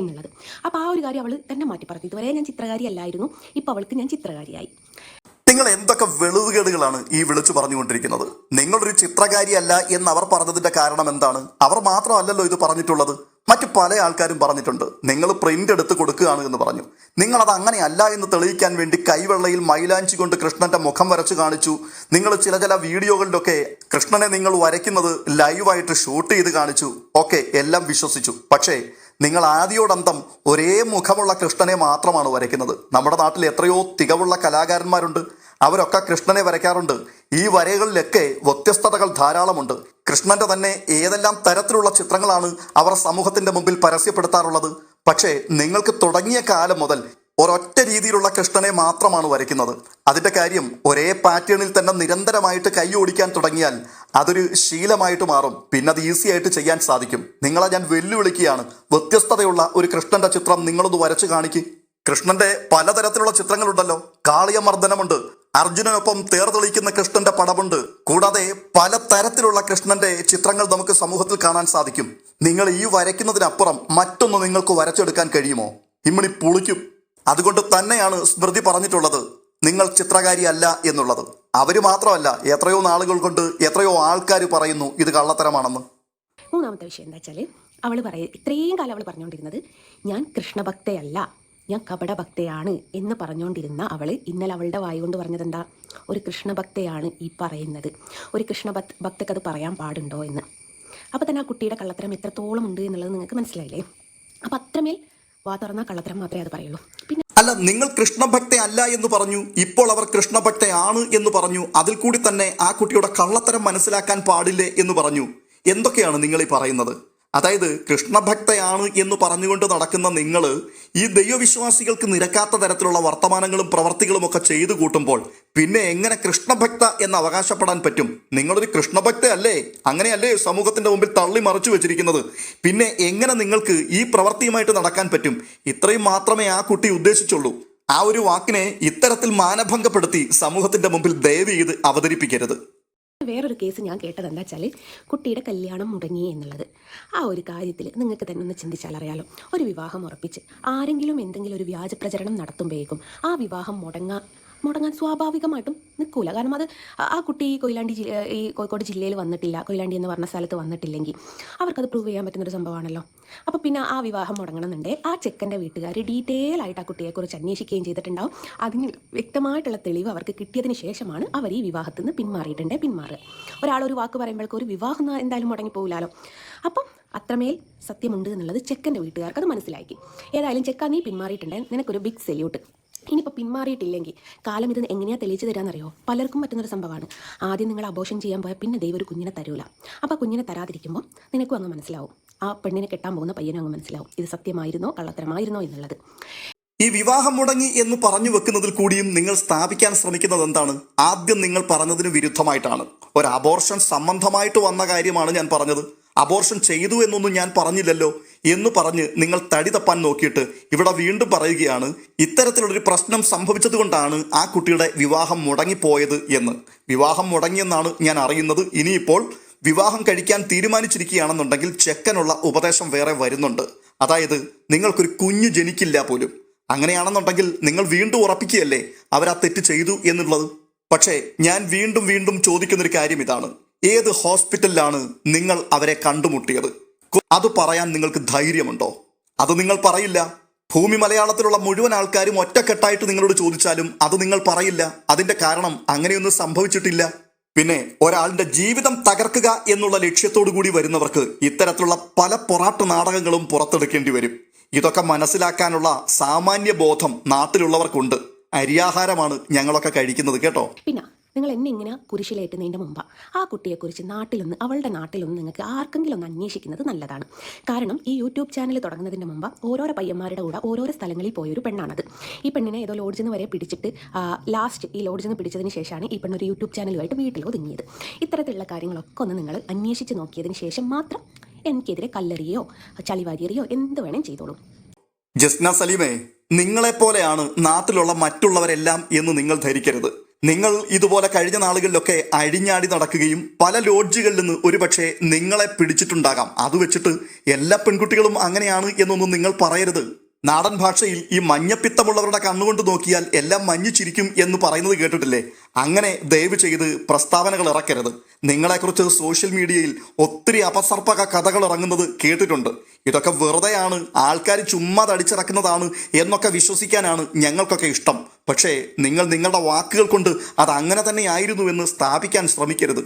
എന്നുള്ളത്. അപ്പോൾ ആ ഒരു കാര്യം അവൾ തന്നെ മാറ്റി പറഞ്ഞു ഇതുവരെ ഞാൻ ചിത്രകാരി അല്ലായിരുന്നു ഇപ്പോൾ അവൾക്ക് ഞാൻ ചിത്രകാരിയായി. നിങ്ങൾ എന്തൊക്കെ വെളിവുകേടുകളാണ് ഈ വിളിച്ചു പറഞ്ഞുകൊണ്ടിരിക്കുന്നത്? നിങ്ങളൊരു ചിത്രകാരിയല്ല എന്ന് അവർ പറഞ്ഞതിന്റെ കാരണം എന്താണ്? അവർ മാത്രമല്ലല്ലോ ഇത് പറഞ്ഞിട്ടുള്ളത്. മറ്റു പല ആൾക്കാരും പറഞ്ഞിട്ടുണ്ട്. നിങ്ങൾ പ്രിന്റ് എടുത്ത് കൊടുക്കുകയാണ് എന്ന് പറഞ്ഞു. നിങ്ങൾ അത് അങ്ങനെയല്ല എന്ന് തെളിയിക്കാൻ വേണ്ടി കൈവെള്ളയിൽ മൈലാഞ്ചി കൊണ്ട് കൃഷ്ണന്റെ മുഖം വരച്ചു കാണിച്ചു. നിങ്ങൾ ചില ചില വീഡിയോകളിലൊക്കെ കൃഷ്ണനെ നിങ്ങൾ വരയ്ക്കുന്നത് ലൈവായിട്ട് ഷൂട്ട് ചെയ്ത് കാണിച്ചു. ഓക്കെ എല്ലാം വിശ്വസിച്ചു. പക്ഷേ നിങ്ങൾ ആദ്യോടന്തം ഒരേ മുഖമുള്ള കൃഷ്ണനെ മാത്രമാണ് വരയ്ക്കുന്നത്. നമ്മുടെ നാട്ടിൽ എത്രയോ തികവുള്ള കലാകാരന്മാരുണ്ട്. അവരൊക്കെ കൃഷ്ണനെ വരയ്ക്കാറുണ്ട്. ഈ വരകളിലൊക്കെ വ്യത്യസ്തതകൾ ധാരാളമുണ്ട്. കൃഷ്ണന്റെ തന്നെ ഏതെല്ലാം തരത്തിലുള്ള ചിത്രങ്ങളാണ് അവർ സമൂഹത്തിന്റെ മുമ്പിൽ പരസ്യപ്പെടുത്താറുള്ളത്. പക്ഷേ നിങ്ങൾക്ക് തുടങ്ങിയ കാലം മുതൽ ഒരൊറ്റ രീതിയിലുള്ള കൃഷ്ണനെ മാത്രമാണ് വരയ്ക്കുന്നത്. അതിന്റെ കാര്യം ഒരേ പാറ്റേണിൽ തന്നെ നിരന്തരമായിട്ട് കൈ ഓടിക്കാൻ തുടങ്ങിയാൽ അതൊരു ശീലമായിട്ട് മാറും. പിന്നെ അത് ഈസി ആയിട്ട് ചെയ്യാൻ സാധിക്കും. നിങ്ങളെ ഞാൻ വെല്ലുവിളിക്കുകയാണ്. വ്യത്യസ്തതയുള്ള ഒരു കൃഷ്ണന്റെ ചിത്രം നിങ്ങളൊന്ന് വരച്ചു കാണിക്കും. കൃഷ്ണന്റെ പലതരത്തിലുള്ള ചിത്രങ്ങളുണ്ടല്ലോ. കാളിയമർദ്ദനമുണ്ട്. അർജുനനൊപ്പം തേർതെളിക്കുന്ന കൃഷ്ണന്റെ പടമുണ്ട്. കൂടാതെ പല തരത്തിലുള്ള കൃഷ്ണന്റെ ചിത്രങ്ങൾ നമുക്ക് സമൂഹത്തിൽ കാണാൻ സാധിക്കും. നിങ്ങൾ ഈ വരയ്ക്കുന്നതിനപ്പുറം മറ്റൊന്ന് നിങ്ങൾക്ക് വരച്ചെടുക്കാൻ കഴിയുമോ? ഇമ്മണി പുളിക്കും. അതുകൊണ്ട് തന്നെയാണ് സ്മൃതി പറഞ്ഞിട്ടുള്ളത് നിങ്ങൾ ചിത്രകാരി അല്ല എന്നുള്ളത്. അവർ മാത്രമല്ല എത്രയോ നാളുകൾ കൊണ്ട് എത്രയോ ആൾക്കാർ പറയുന്നു ഇത് കള്ളത്തരമാണെന്ന്. മൂന്നാമത്തെ വിഷയം എന്താ വെച്ചാൽ അവൾ പറയ ഇത്രയും കാലം അവൾ പറഞ്ഞുകൊണ്ടിരുന്നത് ഞാൻ കൃഷ്ണഭക്തയല്ല. ഞാൻ കപടഭക്തയാണ് എന്ന് പറഞ്ഞുകൊണ്ടിരുന്ന അവൾ ഇന്നലെ അവളുടെ വായ കൊണ്ട് പറഞ്ഞത് എന്താ ഒരു കൃഷ്ണഭക്തയാണ് ഈ പറയുന്നത്. ഒരു കൃഷ്ണഭക് ഭക്തക്ക് അത് പറയാൻ പാടുണ്ടോ എന്ന്. അപ്പോൾ തന്നെ ആ കുട്ടിയുടെ കള്ളത്തരം എത്രത്തോളം ഉണ്ട് എന്നുള്ളത് നിങ്ങൾക്ക് മനസ്സിലായില്ലേ? അപ്പം അത്രമേൽ വാ തുറന്ന കള്ളത്തരം മാത്രമേ അത് പറയുള്ളൂ. പിന്നെ അല്ല നിങ്ങൾ കൃഷ്ണഭക്ത അല്ല എന്ന് പറഞ്ഞു. ഇപ്പോൾ അവർ കൃഷ്ണഭക്തയാണ് എന്ന് പറഞ്ഞു. അതിൽ കൂടി തന്നെ ആ കുട്ടിയുടെ കള്ളത്തരം മനസ്സിലാക്കാൻ പാടില്ലേ എന്ന് പറഞ്ഞു. എന്തൊക്കെയാണ് നിങ്ങൾ ഈ പറയുന്നത്? അതായത് കൃഷ്ണഭക്തയാണ് എന്ന് പറഞ്ഞുകൊണ്ട് നടക്കുന്ന നിങ്ങൾ ഈ ദൈവവിശ്വാസികൾക്ക് നിരക്കാത്ത തരത്തിലുള്ള വർത്തമാനങ്ങളും പ്രവർത്തികളും ഒക്കെ ചെയ്തു കൂട്ടുമ്പോൾ പിന്നെ എങ്ങനെ കൃഷ്ണഭക്ത എന്ന് അവകാശപ്പെടാൻ പറ്റും? നിങ്ങളൊരു കൃഷ്ണഭക്ത അല്ലേ അങ്ങനെയല്ലേ സമൂഹത്തിന്റെ മുമ്പിൽ തള്ളി മറിച്ചു വെച്ചിരിക്കുന്നത്? പിന്നെ എങ്ങനെ നിങ്ങൾക്ക് ഈ പ്രവൃത്തിയുമായിട്ട് നടക്കാൻ പറ്റും? ഇത്രയും മാത്രമേ ആ കുട്ടി ഉദ്ദേശിച്ചുള്ളൂ. ആ ഒരു വാക്കിനെ ഇത്തരത്തിൽ മാനഭംഗപ്പെടുത്തി സമൂഹത്തിന്റെ മുമ്പിൽ ദയവ് ചെയ്ത് അവതരിപ്പിക്കരുത്. വേറൊരു കേസ് ഞാൻ കേട്ടത് എന്താ വെച്ചാൽ കുട്ടിയുടെ കല്യാണം മുടങ്ങി എന്നുള്ളത്. ആ ഒരു കാര്യത്തിൽ നിങ്ങൾക്ക് തന്നെ ഒന്ന് ചിന്തിച്ചാൽ അറിയാലോ. ഒരു വിവാഹം ഉറപ്പിച്ച് ആരെങ്കിലും എന്തെങ്കിലും ഒരു വ്യാജ പ്രചരണം നടത്തുമ്പോഴേക്കും ആ വിവാഹം മുടങ്ങാൻ മുടങ്ങാൻ സ്വാഭാവികമായിട്ടും നിൽക്കൂല. കാരണം അത് ആ- കുട്ടി കൊയിലാണ്ടി ഈ കോഴിക്കോട് ജില്ലയിൽ വന്നിട്ടില്ല. കൊയിലാണ്ടി എന്ന് പറഞ്ഞ സ്ഥലത്ത് വന്നിട്ടില്ലെങ്കിൽ അവർക്കത് പ്രൂവ് ചെയ്യാൻ പറ്റുന്നൊരു സംഭവമാണല്ലോ. അപ്പോൾ പിന്നെ ആ വിവാഹം മുടങ്ങണമെന്നുണ്ടെങ്കിൽ ആ ചെക്കന്റെ വീട്ടുകാർ ഡീറ്റെയിൽ ആയിട്ട് ആ കുട്ടിയെക്കുറിച്ച് അന്വേഷിക്കുകയും ചെയ്തിട്ടുണ്ടാവും. അതിന് വ്യക്തമായിട്ടുള്ള തെളിവ് അവർക്ക് കിട്ടിയതിന് ശേഷമാണ് അവർ ഈ വിവാഹത്തിൽ നിന്ന് പിന്മാറിയിട്ടുണ്ടെങ്കിൽ പിന്മാറുക. ഒരാൾ ഒരു വാക്ക് പറയുമ്പോഴേക്കും ഒരു വിവാഹം എന്തായാലും മുടങ്ങിപ്പോകില്ലല്ലോ അപ്പം അത്രമേൽ സത്യമുണ്ട് എന്നുള്ളത് ചെക്കന്റെ വീട്ടുകാർക്ക് അത് മനസ്സിലാക്കി. ഏതായാലും ചെക്കാ നീ പിന്മാറിയിട്ടുണ്ടെങ്കിൽ നിനക്കൊരു ബിഗ് സെല്യൂട്ട് ഇനിയിപ്പോൾ പിന്മാറിയിട്ടില്ലെങ്കിൽ കാലം ഇത് എങ്ങനെയാണ് തെളിയിച്ചു തരാമെന്നറിയോ പലർക്കും പറ്റുന്നൊരു സംഭവമാണ്. ആദ്യം നിങ്ങൾ അബോഷൻ ചെയ്യാൻ പോയാൽ പിന്നെ ദൈവം ഒരു കുഞ്ഞിനെ തരൂല. അപ്പോൾ കുഞ്ഞിനെ തരാതിരിക്കുമ്പോൾ നിനക്കും അങ്ങ് മനസ്സിലാവും. ആ പെണ്ണിനെ കെട്ടാൻ പോകുന്ന പയ്യനും അങ്ങ് മനസ്സിലാവും. ഇത് സത്യമായിരുന്നോ കള്ളത്തരമായിരുന്നോ എന്നുള്ളത്. ഈ വിവാഹം മുടങ്ങി എന്ന് പറഞ്ഞു വെക്കുന്നതിൽ കൂടിയും നിങ്ങൾ സ്ഥാപിക്കാൻ ശ്രമിക്കുന്നത് എന്താണ്? ആദ്യം നിങ്ങൾ പറഞ്ഞതിന് വിരുദ്ധമായിട്ടാണ്. ഒരു അബോർഷൻ സംബന്ധമായിട്ട് വന്ന കാര്യമാണ് ഞാൻ പറഞ്ഞത്. അബോർഷൻ ചെയ്തു എന്നൊന്നും ഞാൻ പറഞ്ഞില്ലല്ലോ. എന്ന് പറഞ്ഞ് നിങ്ങൾ തടി തപ്പാൻ നോക്കിയിട്ട് ഇവിടെ വീണ്ടും പറയുകയാണ് ഇത്തരത്തിലുള്ളൊരു പ്രശ്നം സംഭവിച്ചതുകൊണ്ടാണ് ആ കുട്ടിയുടെ വിവാഹം മുടങ്ങിപ്പോയത് എന്ന്. വിവാഹം മുടങ്ങിയെന്നാണ് ഞാൻ അറിയുന്നത്. ഇനിയിപ്പോൾ വിവാഹം കഴിക്കാൻ തീരുമാനിച്ചിരിക്കുകയാണെന്നുണ്ടെങ്കിൽ ചെക്കനുള്ള ഉപദേശം വേറെ വരുന്നുണ്ട്. അതായത് നിങ്ങൾക്കൊരു കുഞ്ഞു ജനിക്കില്ല പോലും. അങ്ങനെയാണെന്നുണ്ടെങ്കിൽ നിങ്ങൾ വീണ്ടും ഉറപ്പിക്കുകയല്ലേ? അവരാ തെറ്റ് ചെയ്തു എന്നുള്ളത്? പക്ഷേ ഞാൻ വീണ്ടും വീണ്ടും ചോദിക്കുന്നൊരു കാര്യം ഇതാണ്. ഏത് ഹോസ്പിറ്റലിലാണ് നിങ്ങൾ അവരെ കണ്ടുമുട്ടിയത്? അത് പറയാൻ നിങ്ങൾക്ക് ധൈര്യമുണ്ടോ? അത് നിങ്ങൾ പറയില്ല. ഭൂമി മലയാളത്തിലുള്ള മുഴുവൻ ആൾക്കാരും ഒറ്റക്കെട്ടായിട്ട് നിങ്ങളോട് ചോദിച്ചാലും അത് നിങ്ങൾ പറയില്ല. അതിന്റെ കാരണം അങ്ങനെയൊന്നും സംഭവിച്ചിട്ടില്ല. പിന്നെ ഒരാളുടെ ജീവിതം തകർക്കുക എന്നുള്ള ലക്ഷ്യത്തോടു കൂടി വരുന്നവർക്ക് ഇത്തരത്തിലുള്ള പല പൊറാട്ട് നാടകങ്ങളും പുറത്തെടുക്കേണ്ടി വരും. ഇതൊക്കെ മനസ്സിലാക്കാനുള്ള സാമാന്യ ബോധം നാട്ടിലുള്ളവർക്കുണ്ട്. അരിയാഹാരമാണ് ഞങ്ങളൊക്കെ കഴിക്കുന്നത് കേട്ടോ? നിങ്ങൾ എന്നെ ഇങ്ങനെ കുരിശിലേറ്റുന്നതിന്റെ മുമ്പ് ആ കുട്ടിയെക്കുറിച്ച് നാട്ടിലൊന്ന് അവളുടെ നാട്ടിലൊന്ന് നിങ്ങൾക്ക് ആർക്കെങ്കിലും ഒന്ന് അന്വേഷിക്കുന്നത് നല്ലതാണ്. കാരണം ഈ യൂട്യൂബ് ചാനൽ തുടങ്ങുന്നതിന് മുമ്പ് ഓരോരോ പയ്യന്മാരുടെ കൂടെ ഓരോരോ സ്ഥലങ്ങളിൽ പോയൊരു പെണ്ണാണത്. ഈ പെണ്ണിനെ ഏതോ ലോഡ്ജിൽ നിന്ന് വരെ പിടിച്ചിട്ട് ലാസ്റ്റ് ഈ ലോഡ്ജിൽ നിന്ന് പിടിച്ചതിന് ശേഷമാണ് ഈ പെണ്ണൊരു യൂട്യൂബ് ചാനലുമായിട്ട് വീട്ടിൽ ഒതുങ്ങിയത്. ഇത്തരത്തിലുള്ള കാര്യങ്ങളൊക്കെ ഒന്ന് നിങ്ങൾ അന്വേഷിച്ച് നോക്കിയതിന് ശേഷം മാത്രം എനിക്കെതിരെ കല്ലെറിയോ ചളിവാരിയെറിയോ എന്ത് വേണേലും ചെയ്തോളൂ. ജസ്ന സലീമേ നിങ്ങളെപ്പോലെയാണ് നാട്ടിലുള്ള മറ്റുള്ളവരെല്ലാം എന്ന് നിങ്ങൾ ധരിക്കരുത്. നിങ്ങൾ ഇതുപോലെ കഴിഞ്ഞ നാളുകളിലൊക്കെ അഴിഞ്ഞാടി നടക്കുകയും പല ലോഡ്ജുകളിൽ നിന്ന് ഒരുപക്ഷെ നിങ്ങളെ പിടിച്ചിട്ടുണ്ടാകാം. അത് വെച്ചിട്ട് എല്ലാ പെൺകുട്ടികളും അങ്ങനെയാണ് എന്നൊന്നും നിങ്ങൾ പറയരുത്. നാടൻ ഭാഷയിൽ ഈ മഞ്ഞപ്പിത്തമുള്ളവരുടെ കണ്ണുകൊണ്ട് നോക്കിയാൽ എല്ലാം മഞ്ഞു ചിരിക്കും എന്ന് പറയുന്നത് കേട്ടിട്ടില്ലേ? അങ്ങനെ ദയവ് ചെയ്ത് പ്രസ്താവനകൾ ഇറക്കരുത്. നിങ്ങളെക്കുറിച്ച് സോഷ്യൽ മീഡിയയിൽ ഒത്തിരി അപസർപ്പക കഥകൾ ഇറങ്ങുന്നത് കേട്ടിട്ടുണ്ട്. ഇതൊക്കെ വെറുതെയാണ് ആൾക്കാർ ചുമ്മാ തടിച്ചിറക്കുന്നതാണ് എന്നൊക്കെ വിശ്വസിക്കാനാണ് ഞങ്ങൾക്കൊക്കെ ഇഷ്ടം. പക്ഷേ നിങ്ങൾ നിങ്ങളുടെ വാക്കുകൾ കൊണ്ട് അത് അങ്ങനെ തന്നെ ആയിരുന്നു എന്ന് സ്ഥാപിക്കാൻ ശ്രമിക്കരുത്.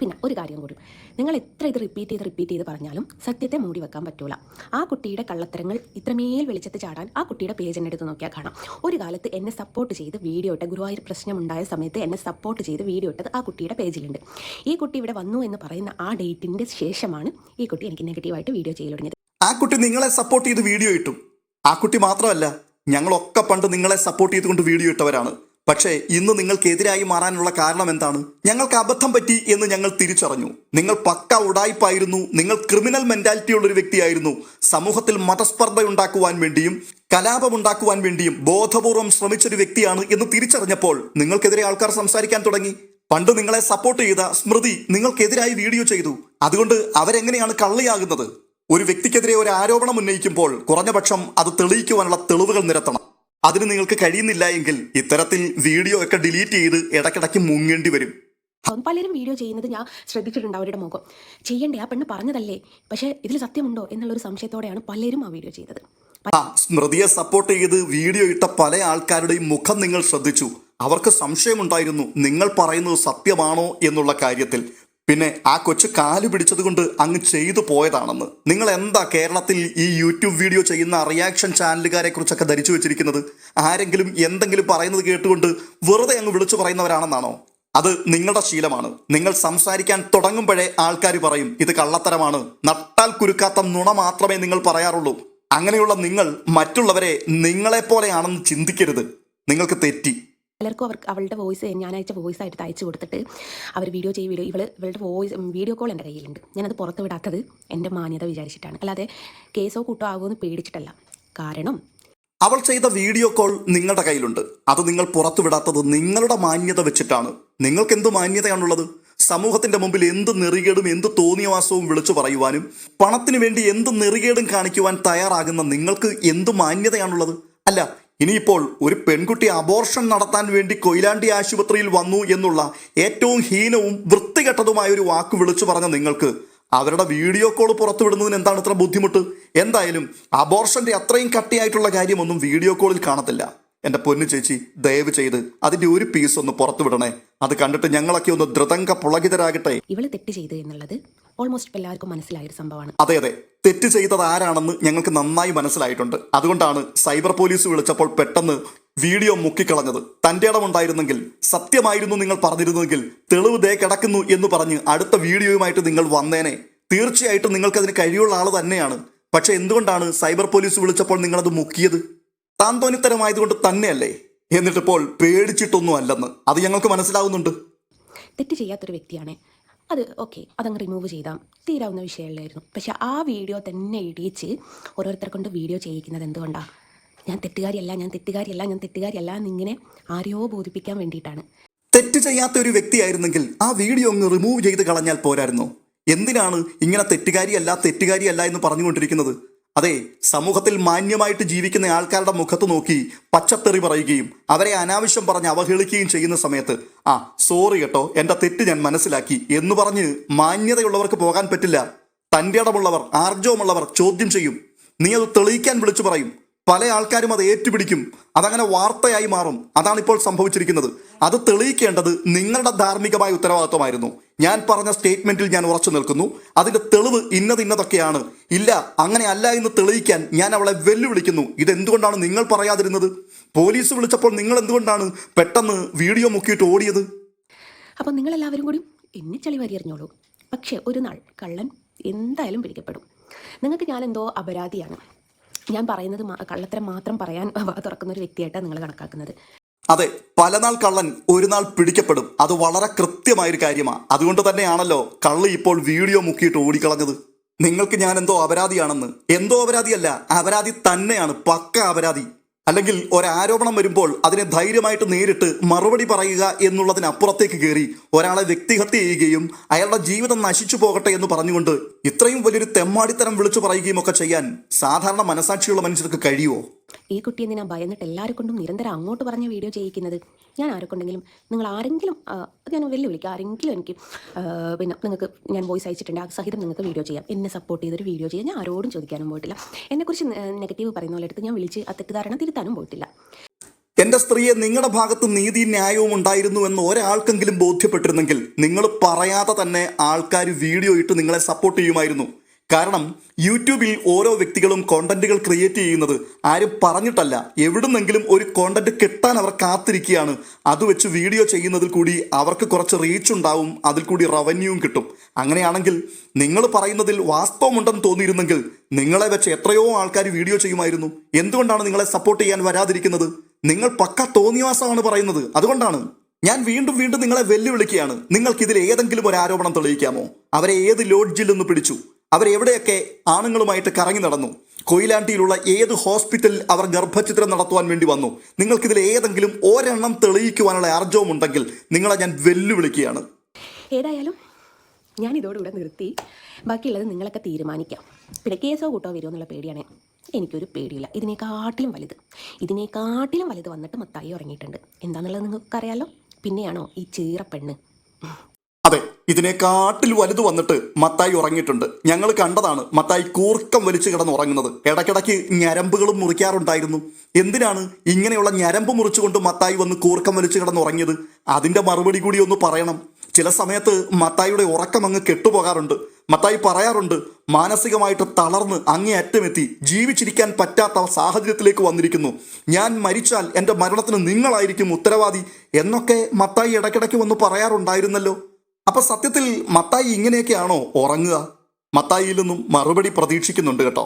പിന്നെ ഒരു കാര്യം കൂടി. നിങ്ങൾ എത്ര ഇത് റിപ്പീറ്റ് ചെയ്ത് റിപ്പീറ്റ് ചെയ്ത് പറഞ്ഞാലും സത്യത്തെ മൂടി വെക്കാൻ പറ്റൂല. ആ കുട്ടിയുടെ കള്ളത്തരങ്ങൾ ഇത്രമേൽ വെളിച്ചത്ത് ചാടാൻ ആ കുട്ടിയുടെ പേജ് എന്നെ എടുത്ത് നോക്കിയാൽ കാണാം. ഒരു കാലത്ത് എന്നെ സപ്പോർട്ട് ചെയ്ത് വീഡിയോ ഇട്ട ഗുരുവായൂർ പ്രശ്നമുണ്ടായ സമയത്ത് എന്നെ സപ്പോർട്ട് ചെയ്ത് വീഡിയോ ഇട്ടത് ആ കുട്ടിയുടെ പേജിലുണ്ട് ഈ കുട്ടി ഇവിടെ വന്നു എന്ന് പറയുന്ന ആ ഡേറ്റിന്റെ ശേഷമാണ് ഈ കുട്ടി എനിക്ക് നെഗറ്റീവായിട്ട് വീഡിയോ ചെയ്യൽ തുടങ്ങിയത്. ആ കുട്ടി നിങ്ങളെ സപ്പോർട്ട് ചെയ്ത് വീഡിയോ ഇട്ടു. ആ കുട്ടി മാത്രമല്ല ഞങ്ങളൊക്കെ പണ്ട് നിങ്ങളെ സപ്പോർട്ട് ചെയ്തുകൊണ്ട് വീഡിയോ ഇട്ടവരാണ്. പക്ഷേ ഇന്ന് നിങ്ങൾക്കെതിരായി മാറാനുള്ള കാരണം എന്താണ്? ഞങ്ങൾക്ക് അബദ്ധം പറ്റി എന്ന് ഞങ്ങൾ തിരിച്ചറിഞ്ഞു. നിങ്ങൾ പക്ക ഉടായ്പായിരുന്നു നിങ്ങൾ ക്രിമിനൽ മെന്റാലിറ്റി ഉള്ള ഒരു വ്യക്തിയായിരുന്നു. സമൂഹത്തിൽ മതസ്പർദ്ധ ഉണ്ടാക്കുവാൻ വേണ്ടിയും കലാപം കലാപമുണ്ടാക്കുവാൻ വേണ്ടിയും ബോധപൂർവം ശ്രമിച്ചൊരു വ്യക്തിയാണ് എന്ന് തിരിച്ചറിഞ്ഞപ്പോൾ നിങ്ങൾക്കെതിരെ ആൾക്കാർ സംസാരിക്കാൻ തുടങ്ങി. പണ്ട് നിങ്ങളെ സപ്പോർട്ട് ചെയ്ത സ്മൃതി നിങ്ങൾക്കെതിരായി വീഡിയോ ചെയ്തു. അതുകൊണ്ട് അവരെങ്ങനെയാണ് കള്ളിയാകുന്നത്? ഒരു വ്യക്തിക്കെതിരെ ഒരു ആരോപണം ഉന്നയിക്കുമ്പോൾ കുറഞ്ഞപക്ഷം അത് തെളിയിക്കുവാനുള്ള തെളിവുകൾ നിരത്തണം. അതിന് നിങ്ങൾക്ക് കഴിയുന്നില്ല എങ്കിൽ ഇത്തരത്തിൽ വീഡിയോ ഒക്കെ ഡിലീറ്റ് ചെയ്ത് ഇടയ്ക്കിടയ്ക്ക് മുങ്ങേണ്ടി വരും. പലരും വീഡിയോ ചെയ്യുന്നത് ഞാൻ ശ്രദ്ധിച്ചിട്ടുണ്ട് അവരുടെ മുഖം. ചെയ്യണ്ടേ ആ പെണ്ണ് പറഞ്ഞതല്ലേ? പക്ഷേ ഇതിൽ സത്യമുണ്ടോ എന്നുള്ളൊരു സംശയത്തോടെയാണ് പലരും ആ വീഡിയോ ചെയ്തത്. ആ സ്മൃതിയെ സപ്പോർട്ട് ചെയ്ത് വീഡിയോ ഇട്ട പല ആൾക്കാരുടെയും മുഖം നിങ്ങൾ ശ്രദ്ധിച്ചു. അവർക്ക് സംശയമുണ്ടായിരുന്നു നിങ്ങൾ പറയുന്നത് സത്യമാണോ എന്നുള്ള കാര്യത്തിൽ. പിന്നെ ആ കൊച്ചു കാൽ പിടിച്ചത് കൊണ്ട് അങ്ങ് ചെയ്തു പോയതാണെന്ന്. നിങ്ങൾ എന്താ കേരളത്തിൽ ഈ യൂട്യൂബ് വീഡിയോ ചെയ്യുന്ന റിയാക്ഷൻ ചാനലുകാരെ കുറിച്ചൊക്കെ ധരിച്ചു വെച്ചിരിക്കുന്നത്? ആരെങ്കിലും എന്തെങ്കിലും പറയുന്നത് കേട്ടുകൊണ്ട് വെറുതെ അങ്ങ് വിളിച്ചു പറയുന്നവരാണെന്നാണോ? അത് നിങ്ങളുടെ ശീലമാണ്. നിങ്ങൾ സംസാരിക്കാൻ തുടങ്ങുമ്പോഴേ ആൾക്കാർ പറയും ഇത് കള്ളത്തരമാണ്. നട്ടാൽ കുരുക്കാത്ത നുണ മാത്രമേ നിങ്ങൾ പറയാറുള്ളൂ. അങ്ങനെയുള്ള നിങ്ങൾ മറ്റുള്ളവരെ നിങ്ങളെപ്പോലെയാണെന്ന് ചിന്തിക്കരുത്. നിങ്ങൾക്ക് തെറ്റി. പലർക്കും അവർക്ക് അവളുടെ വോയിസ് ഞാൻ അയച്ച വോയിസ് ആയിട്ട് അയച്ചു കൊടുത്തിട്ട് അവർ വീഡിയോ ചെയ്യും വീഡിയോ ഇവൾ ഇവളുടെ വോയിസ് വീഡിയോ കോൾ എന്റെ കയ്യിലുണ്ട്. ഞാനത് പുറത്ത് വിടാത്തത് എന്റെ മാന്യത വിചാരിച്ചിട്ടാണ്. അല്ലാതെ കേസോ കൂട്ടോ ആകുമെന്ന് പേടിച്ചിട്ടല്ല. കാരണം അവൾ ചെയ്ത വീഡിയോ കോൾ നിങ്ങളുടെ കയ്യിലുണ്ട്. അത് നിങ്ങൾ പുറത്തു പുറത്തുവിടാത്തത് നിങ്ങളുടെ മാന്യത വെച്ചിട്ടാണ്. നിങ്ങൾക്ക് എന്ത് മാന്യതയാണുള്ളത്? സമൂഹത്തിന്റെ മുമ്പിൽ എന്ത് നെറികേടും എന്ത് തോന്നിയവാസവും വിളിച്ചു പറയുവാനും പണത്തിന് വേണ്ടി എന്ത് നെറികേടും കാണിക്കുവാൻ തയ്യാറാകുന്ന നിങ്ങൾക്ക് എന്ത് മാന്യതയാണുള്ളത്? അല്ല ഇനിയിപ്പോൾ ഒരു പെൺകുട്ടി അബോർഷൻ നടത്താൻ വേണ്ടി കൊയിലാണ്ടി ആശുപത്രിയിൽ വന്നു എന്നുള്ള ഏറ്റവും ഹീനവും വൃത്തികെട്ടതുമായ ഒരു വാക്ക് വിളിച്ചു പറഞ്ഞ നിങ്ങൾക്ക് അവരുടെ വീഡിയോ കോൾ പുറത്തുവിടുന്നതിന് എന്താണ് ഇത്ര ബുദ്ധിമുട്ട്? എന്തായാലും അബോർഷന്റെ അത്രയും കട്ടിയായിട്ടുള്ള കാര്യമൊന്നും വീഡിയോ കോളിൽ കാണത്തില്ല. എന്റെ പൊന്നു ചേച്ചി ദയവ് ചെയ്ത് അതിന്റെ ഒരു പീസ് ഒന്ന് പുറത്തു വിടണേ. അത് കണ്ടിട്ട് ഞങ്ങളൊക്കെ ഒന്ന് ധൃതങ്ക പുളകിതരാകട്ടെ. ഇവൾ തെറ്റ് ചെയ്തു എന്നുള്ളത് ഓൾമോസ്റ്റ് എല്ലാവർക്കും മനസ്സിലായ ഒരു സംഭവമാണ്. അതെ അതെ. തെറ്റ് ചെയ്തത് ആരാണെന്ന് ഞങ്ങൾക്ക് നന്നായി മനസ്സിലായിട്ടുണ്ട്. അതുകൊണ്ടാണ് സൈബർ പോലീസ് വിളിച്ചപ്പോൾ പെട്ടെന്ന് വീഡിയോ മുക്കിക്കളഞ്ഞത്. തന്റെ ഇടമുണ്ടായിരുന്നെങ്കിൽ സത്യമായിരുന്നു നിങ്ങൾ പറഞ്ഞിരുന്നെങ്കിൽ തെളിവ് ദേ കിടക്കുന്നു എന്ന് പറഞ്ഞ് അടുത്ത വീഡിയോയുമായിട്ട് നിങ്ങൾ വന്നേനെ. തീർച്ചയായിട്ടും നിങ്ങൾക്ക് അതിന് കഴിയുള്ള ആൾ തന്നെയാണ്. പക്ഷെ എന്തുകൊണ്ടാണ് സൈബർ പോലീസ് വിളിച്ചപ്പോൾ നിങ്ങളത് മുക്കിയത്? താന്തോന്നിത്തരമായതുകൊണ്ട് തന്നെയല്ലേ? എന്നിട്ടിപ്പോൾ പേടിച്ചിട്ടൊന്നും അല്ലെന്ന് അത് ഞങ്ങൾക്ക് മനസ്സിലാവുന്നുണ്ട്. തെറ്റ് ചെയ്യാത്തൊരു വ്യക്തിയാണ്. അത് ഓക്കെ അതങ്ങ് റിമൂവ് ചെയ്താം തീരാവുന്ന വിഷയമല്ലായിരുന്നു. പക്ഷെ ആ വീഡിയോ തന്നെ ഇടിയിച്ച് ഓരോരുത്തരെ കൊണ്ട് വീഡിയോ ചെയ്യിക്കുന്നത് എന്തുകൊണ്ടാണ് ഞാൻ തെറ്റുകാരിയല്ല ഞാൻ തെറ്റുകാരിയല്ല ഞാൻ തെറ്റുകാരിയല്ല എന്നിങ്ങനെ ആരെയോ ബോധിപ്പിക്കാൻ വേണ്ടിയിട്ടാണ്. തെറ്റ് ചെയ്യാത്ത ഒരു വ്യക്തിയായിരുന്നെങ്കിൽ ആ വീഡിയോ ഒന്ന് റിമൂവ് ചെയ്ത് കളഞ്ഞാൽ പോരായിരുന്നു. എന്തിനാണ് ഇങ്ങനെ തെറ്റുകാരിയല്ല തെറ്റുകാരിയല്ല എന്ന് പറഞ്ഞുകൊണ്ടിരിക്കുന്നത്? അതെ സമൂഹത്തിൽ മാന്യമായിട്ട് ജീവിക്കുന്ന ആൾക്കാരുടെ മുഖത്ത് നോക്കി പച്ചത്തെറി പറയുകയും അവരെ അനാവശ്യം പറഞ്ഞ് അവഹേളിക്കുകയും ചെയ്യുന്ന സമയത്ത് ആ സോറി കേട്ടോ എന്റെ തെറ്റ് ഞാൻ മനസ്സിലാക്കി എന്ന് പറഞ്ഞ് മാന്യതയുള്ളവർക്ക് പോകാൻ പറ്റില്ല. തന്റെ ഇടമുള്ളവർ ആർജവമുള്ളവർ ചോദ്യം ചെയ്യും. നീ അത് തെളിയിക്കാൻ വിളിച്ചു പറയും. പല ആൾക്കാരും അത് ഏറ്റുപിടിക്കും. അതങ്ങനെ വാർത്തയായി മാറും. അതാണ് ഇപ്പോൾ സംഭവിച്ചിരിക്കുന്നത്. അത് തെളിയിക്കേണ്ടത് നിങ്ങളുടെ ധാർമ്മികമായ ഉത്തരവാദിത്വമായിരുന്നു. ഞാൻ പറഞ്ഞ സ്റ്റേറ്റ്മെന്റിൽ ഞാൻ ഉറച്ചു നിൽക്കുന്നു. അതിന്റെ തെളിവ് ഇന്നത് ഇന്നതൊക്കെയാണ്. ഇല്ല അങ്ങനെ അല്ല എന്ന് തെളിയിക്കാൻ ഞാൻ അവളെ വെല്ലുവിളിക്കുന്നു. ഇതെന്തുകൊണ്ടാണ് നിങ്ങൾ പറയാതിരുന്നത്? പോലീസ് വിളിച്ചപ്പോൾ നിങ്ങൾ എന്തുകൊണ്ടാണ് പെട്ടെന്ന് വീഡിയോ മുക്കിയിട്ട് ഓടിയത്? അപ്പോൾ നിങ്ങളെല്ലാവരും കൂടി എന്നെ ചളി വരിയറിഞ്ഞോളൂ പക്ഷേ ഒരു നാൾ കള്ളൻ എന്തായാലും പിടിക്കപ്പെടും നിങ്ങൾക്ക് ഞാൻ എന്തോ അപരാധിയാണ്. ഞാൻ പറയുന്നത് കള്ളത്തരം മാത്രം പറയാൻ തുറക്കുന്ന ഒരു വ്യക്തിയായിട്ടാണ് നിങ്ങൾ കണക്കാക്കുന്നത്. അതെ പലനാൾ കള്ളൻ ഒരു നാൾ പിടിക്കപ്പെടും. അത് വളരെ കൃത്യമായൊരു കാര്യമാണ് അതുകൊണ്ട് തന്നെയാണല്ലോ കള്ളി ഇപ്പോൾ വീഡിയോ മുക്കിയിട്ട് ഓടിക്കളഞ്ഞത്. നിങ്ങൾക്ക് ഞാൻ എന്തോ അപരാധിയാണെന്ന്. എന്തോ അപരാധിയല്ല അപരാധി തന്നെയാണ് പക്ക അപരാധി. അല്ലെങ്കിൽ ഒരാരോപണം വരുമ്പോൾ അതിനെ ധൈര്യമായിട്ട് നേരിട്ട് മറുപടി പറയുക എന്നുള്ളതിനപ്പുറത്തേക്ക് കയറി ഒരാളെ വ്യക്തിഹത്യ ചെയ്യുകയും അയാളുടെ ജീവിതം നശിച്ചു പോകട്ടെ എന്ന് പറഞ്ഞുകൊണ്ട് ഇത്രയും വലിയൊരു തെമ്മാടിത്തരം വിളിച്ചു പറയുകയും ഒക്കെ ചെയ്യാൻ സാധാരണ മനസാക്ഷിയുള്ള മനുഷ്യർക്ക് കഴിയുമോ? ഈ കുട്ടി എന്തിനാ ഭയന്നിട്ട് എല്ലാവരെ കൊണ്ടും നിരന്തരം അങ്ങോട്ട് പറഞ്ഞ വീഡിയോ ചെയ്യിക്കുന്നത്? ഞാൻ ആരെക്കൊണ്ടെങ്കിലും നിങ്ങൾ ആരെങ്കിലും അത് ഞാൻ വെല്ലുവിളിക്കുക ആരെങ്കിലും എനിക്ക് പിന്നെ നിങ്ങൾക്ക് ഞാൻ വോയിസ് അയച്ചിട്ടുണ്ട് ആ സഹിതം നിങ്ങൾക്ക് വീഡിയോ ചെയ്യാം. എന്നെ സപ്പോർട്ട് ചെയ്തൊരു വീഡിയോ ചെയ്യാം. ഞാൻ ആരോടും ചോദിക്കാനും പോയിട്ടില്ല. എന്നെക്കുറിച്ച് നെഗറ്റീവ് പറയുന്ന പോലെ എടുത്ത് ഞാൻ വിളിച്ച് ആ തെറ്റിദ്ധാരണ തിരുത്താനും പോയിട്ടില്ല. എന്റെ സ്ത്രീയെ നിങ്ങളുടെ ഭാഗത്ത് നീതി ന്യായവും ഉണ്ടായിരുന്നു എന്ന് ഒരാൾക്കെങ്കിലും ബോധ്യപ്പെട്ടിരുന്നെങ്കിൽ നിങ്ങൾ പറയാതെ തന്നെ ആൾക്കാർ വീഡിയോ ഇട്ട് നിങ്ങളെ സപ്പോർട്ട് ചെയ്യുമായിരുന്നു. കാരണം യൂട്യൂബിൽ ഓരോ വ്യക്തികളും കോണ്ടന്റുകൾ ക്രിയേറ്റ് ചെയ്യുന്നത് ആരും പറഞ്ഞിട്ടല്ല. എവിടുന്നെങ്കിലും ഒരു കോണ്ടന്റ് കിട്ടാൻ അവർ കാത്തിരിക്കുകയാണ്. അത് വെച്ച് വീഡിയോ ചെയ്യുന്നതിൽ കൂടി അവർക്ക് കുറച്ച് റീച്ച് ഉണ്ടാവും അതിൽ കൂടി റവന്യൂവും കിട്ടും. അങ്ങനെയാണെങ്കിൽ നിങ്ങൾ പറയുന്നതിൽ വാസ്തവമുണ്ടെന്ന് തോന്നിയിരുന്നെങ്കിൽ നിങ്ങളെ വെച്ച് എത്രയോ ആൾക്കാർ വീഡിയോ ചെയ്യുമായിരുന്നു. എന്തുകൊണ്ടാണ് നിങ്ങളെ സപ്പോർട്ട് ചെയ്യാൻ വരാതിരിക്കുന്നത്? നിങ്ങൾ പക്ക തോന്നിവാസമാണ് പറയുന്നത്. അതുകൊണ്ടാണ്. ഞാൻ വീണ്ടും വീണ്ടും നിങ്ങളെ വെല്ലുവിളിക്കുകയാണ്. നിങ്ങൾക്കിതിൽ ഏതെങ്കിലും ഒരു ആരോപണം തെളിയിക്കാമോ? അവരെ ഏത് ലോഡ്ജിൽ നിന്ന് പിടിച്ചു? അവരെവിടെയൊക്കെ ആണുങ്ങളുമായിട്ട് കറങ്ങി നടന്നു? കൊയിലാണ്ടിയിലുള്ള ഏത് ഹോസ്പിറ്റലിൽ അവർ ഗർഭചിത്രം നടത്തുവാൻ വേണ്ടി വന്നു? നിങ്ങൾക്കിതിൽ ഏതെങ്കിലും ഒരെണ്ണം തെളിയിക്കുവാനുള്ള ആർജവമുണ്ടെങ്കിൽ നിങ്ങളെ ഞാൻ വെല്ലുവിളിക്കുകയാണ്. ഏതായാലും ഞാൻ ഇതോടുകൂടെ നിർത്തി. ബാക്കിയുള്ളത് നിങ്ങളൊക്കെ തീരുമാനിക്കാം. പിന്നെ കേസോ കൂട്ടോ വരുമോ എന്നുള്ള പേടിയാണ്. എനിക്കൊരു പേടിയില്ല. ഇതിനെക്കാട്ടിലും വലുത്. ഇതിനെക്കാട്ടിലും വലുത് വന്നിട്ട് മത്തായി ഉറങ്ങിയിട്ടുണ്ട്. എന്താണെന്നുള്ളത് നിങ്ങൾക്കറിയാലോ? പിന്നെയാണോ ഈ ചീറപ്പെണ്ണ്? അതെ ഇതിനെക്കാട്ടിൽ വലുത് വന്നിട്ട് മത്തായി ഉറങ്ങിയിട്ടുണ്ട്. ഞങ്ങൾ കണ്ടതാണ് മത്തായി കൂർക്കം വലിച്ചു കിടന്ന് ഉറങ്ങുന്നത്. ഇടയ്ക്കിടയ്ക്ക് ഞരമ്പുകളും മുറിക്കാറുണ്ടായിരുന്നു. എന്തിനാണ് ഇങ്ങനെയുള്ള ഞരമ്പ് മുറിച്ചുകൊണ്ട് മത്തായി വന്ന് കൂർക്കം വലിച്ചു കിടന്ന് ഉറങ്ങിയത്? അതിന്റെ മറുപടി കൂടി ഒന്ന് പറയണം. ചില സമയത്ത് മത്തായിയുടെ ഉറക്കം അങ്ങ് കെട്ടുപോകാറുണ്ട്. മത്തായി പറയാറുണ്ട് മാനസികമായിട്ട് തളർന്ന് അങ്ങേയറ്റമെത്തി ജീവിച്ചിരിക്കാൻ പറ്റാത്ത സാഹചര്യത്തിലേക്ക് വന്നിരിക്കുന്നു. ഞാൻ മരിച്ചാൽ എന്റെ മരണത്തിന് നിങ്ങളായിരിക്കും ഉത്തരവാദി എന്നൊക്കെ മത്തായി ഇടയ്ക്കിടയ്ക്ക് വന്ന് പറയാറുണ്ടായിരുന്നല്ലോ. അപ്പൊ സത്യത്തിൽ മത്തായി ഇങ്ങനെയൊക്കെയാണോ ഉറങ്ങുക? മത്തായിയിൽ നിന്നും മറുപടി പ്രതീക്ഷിക്കുന്നുണ്ട് കേട്ടോ.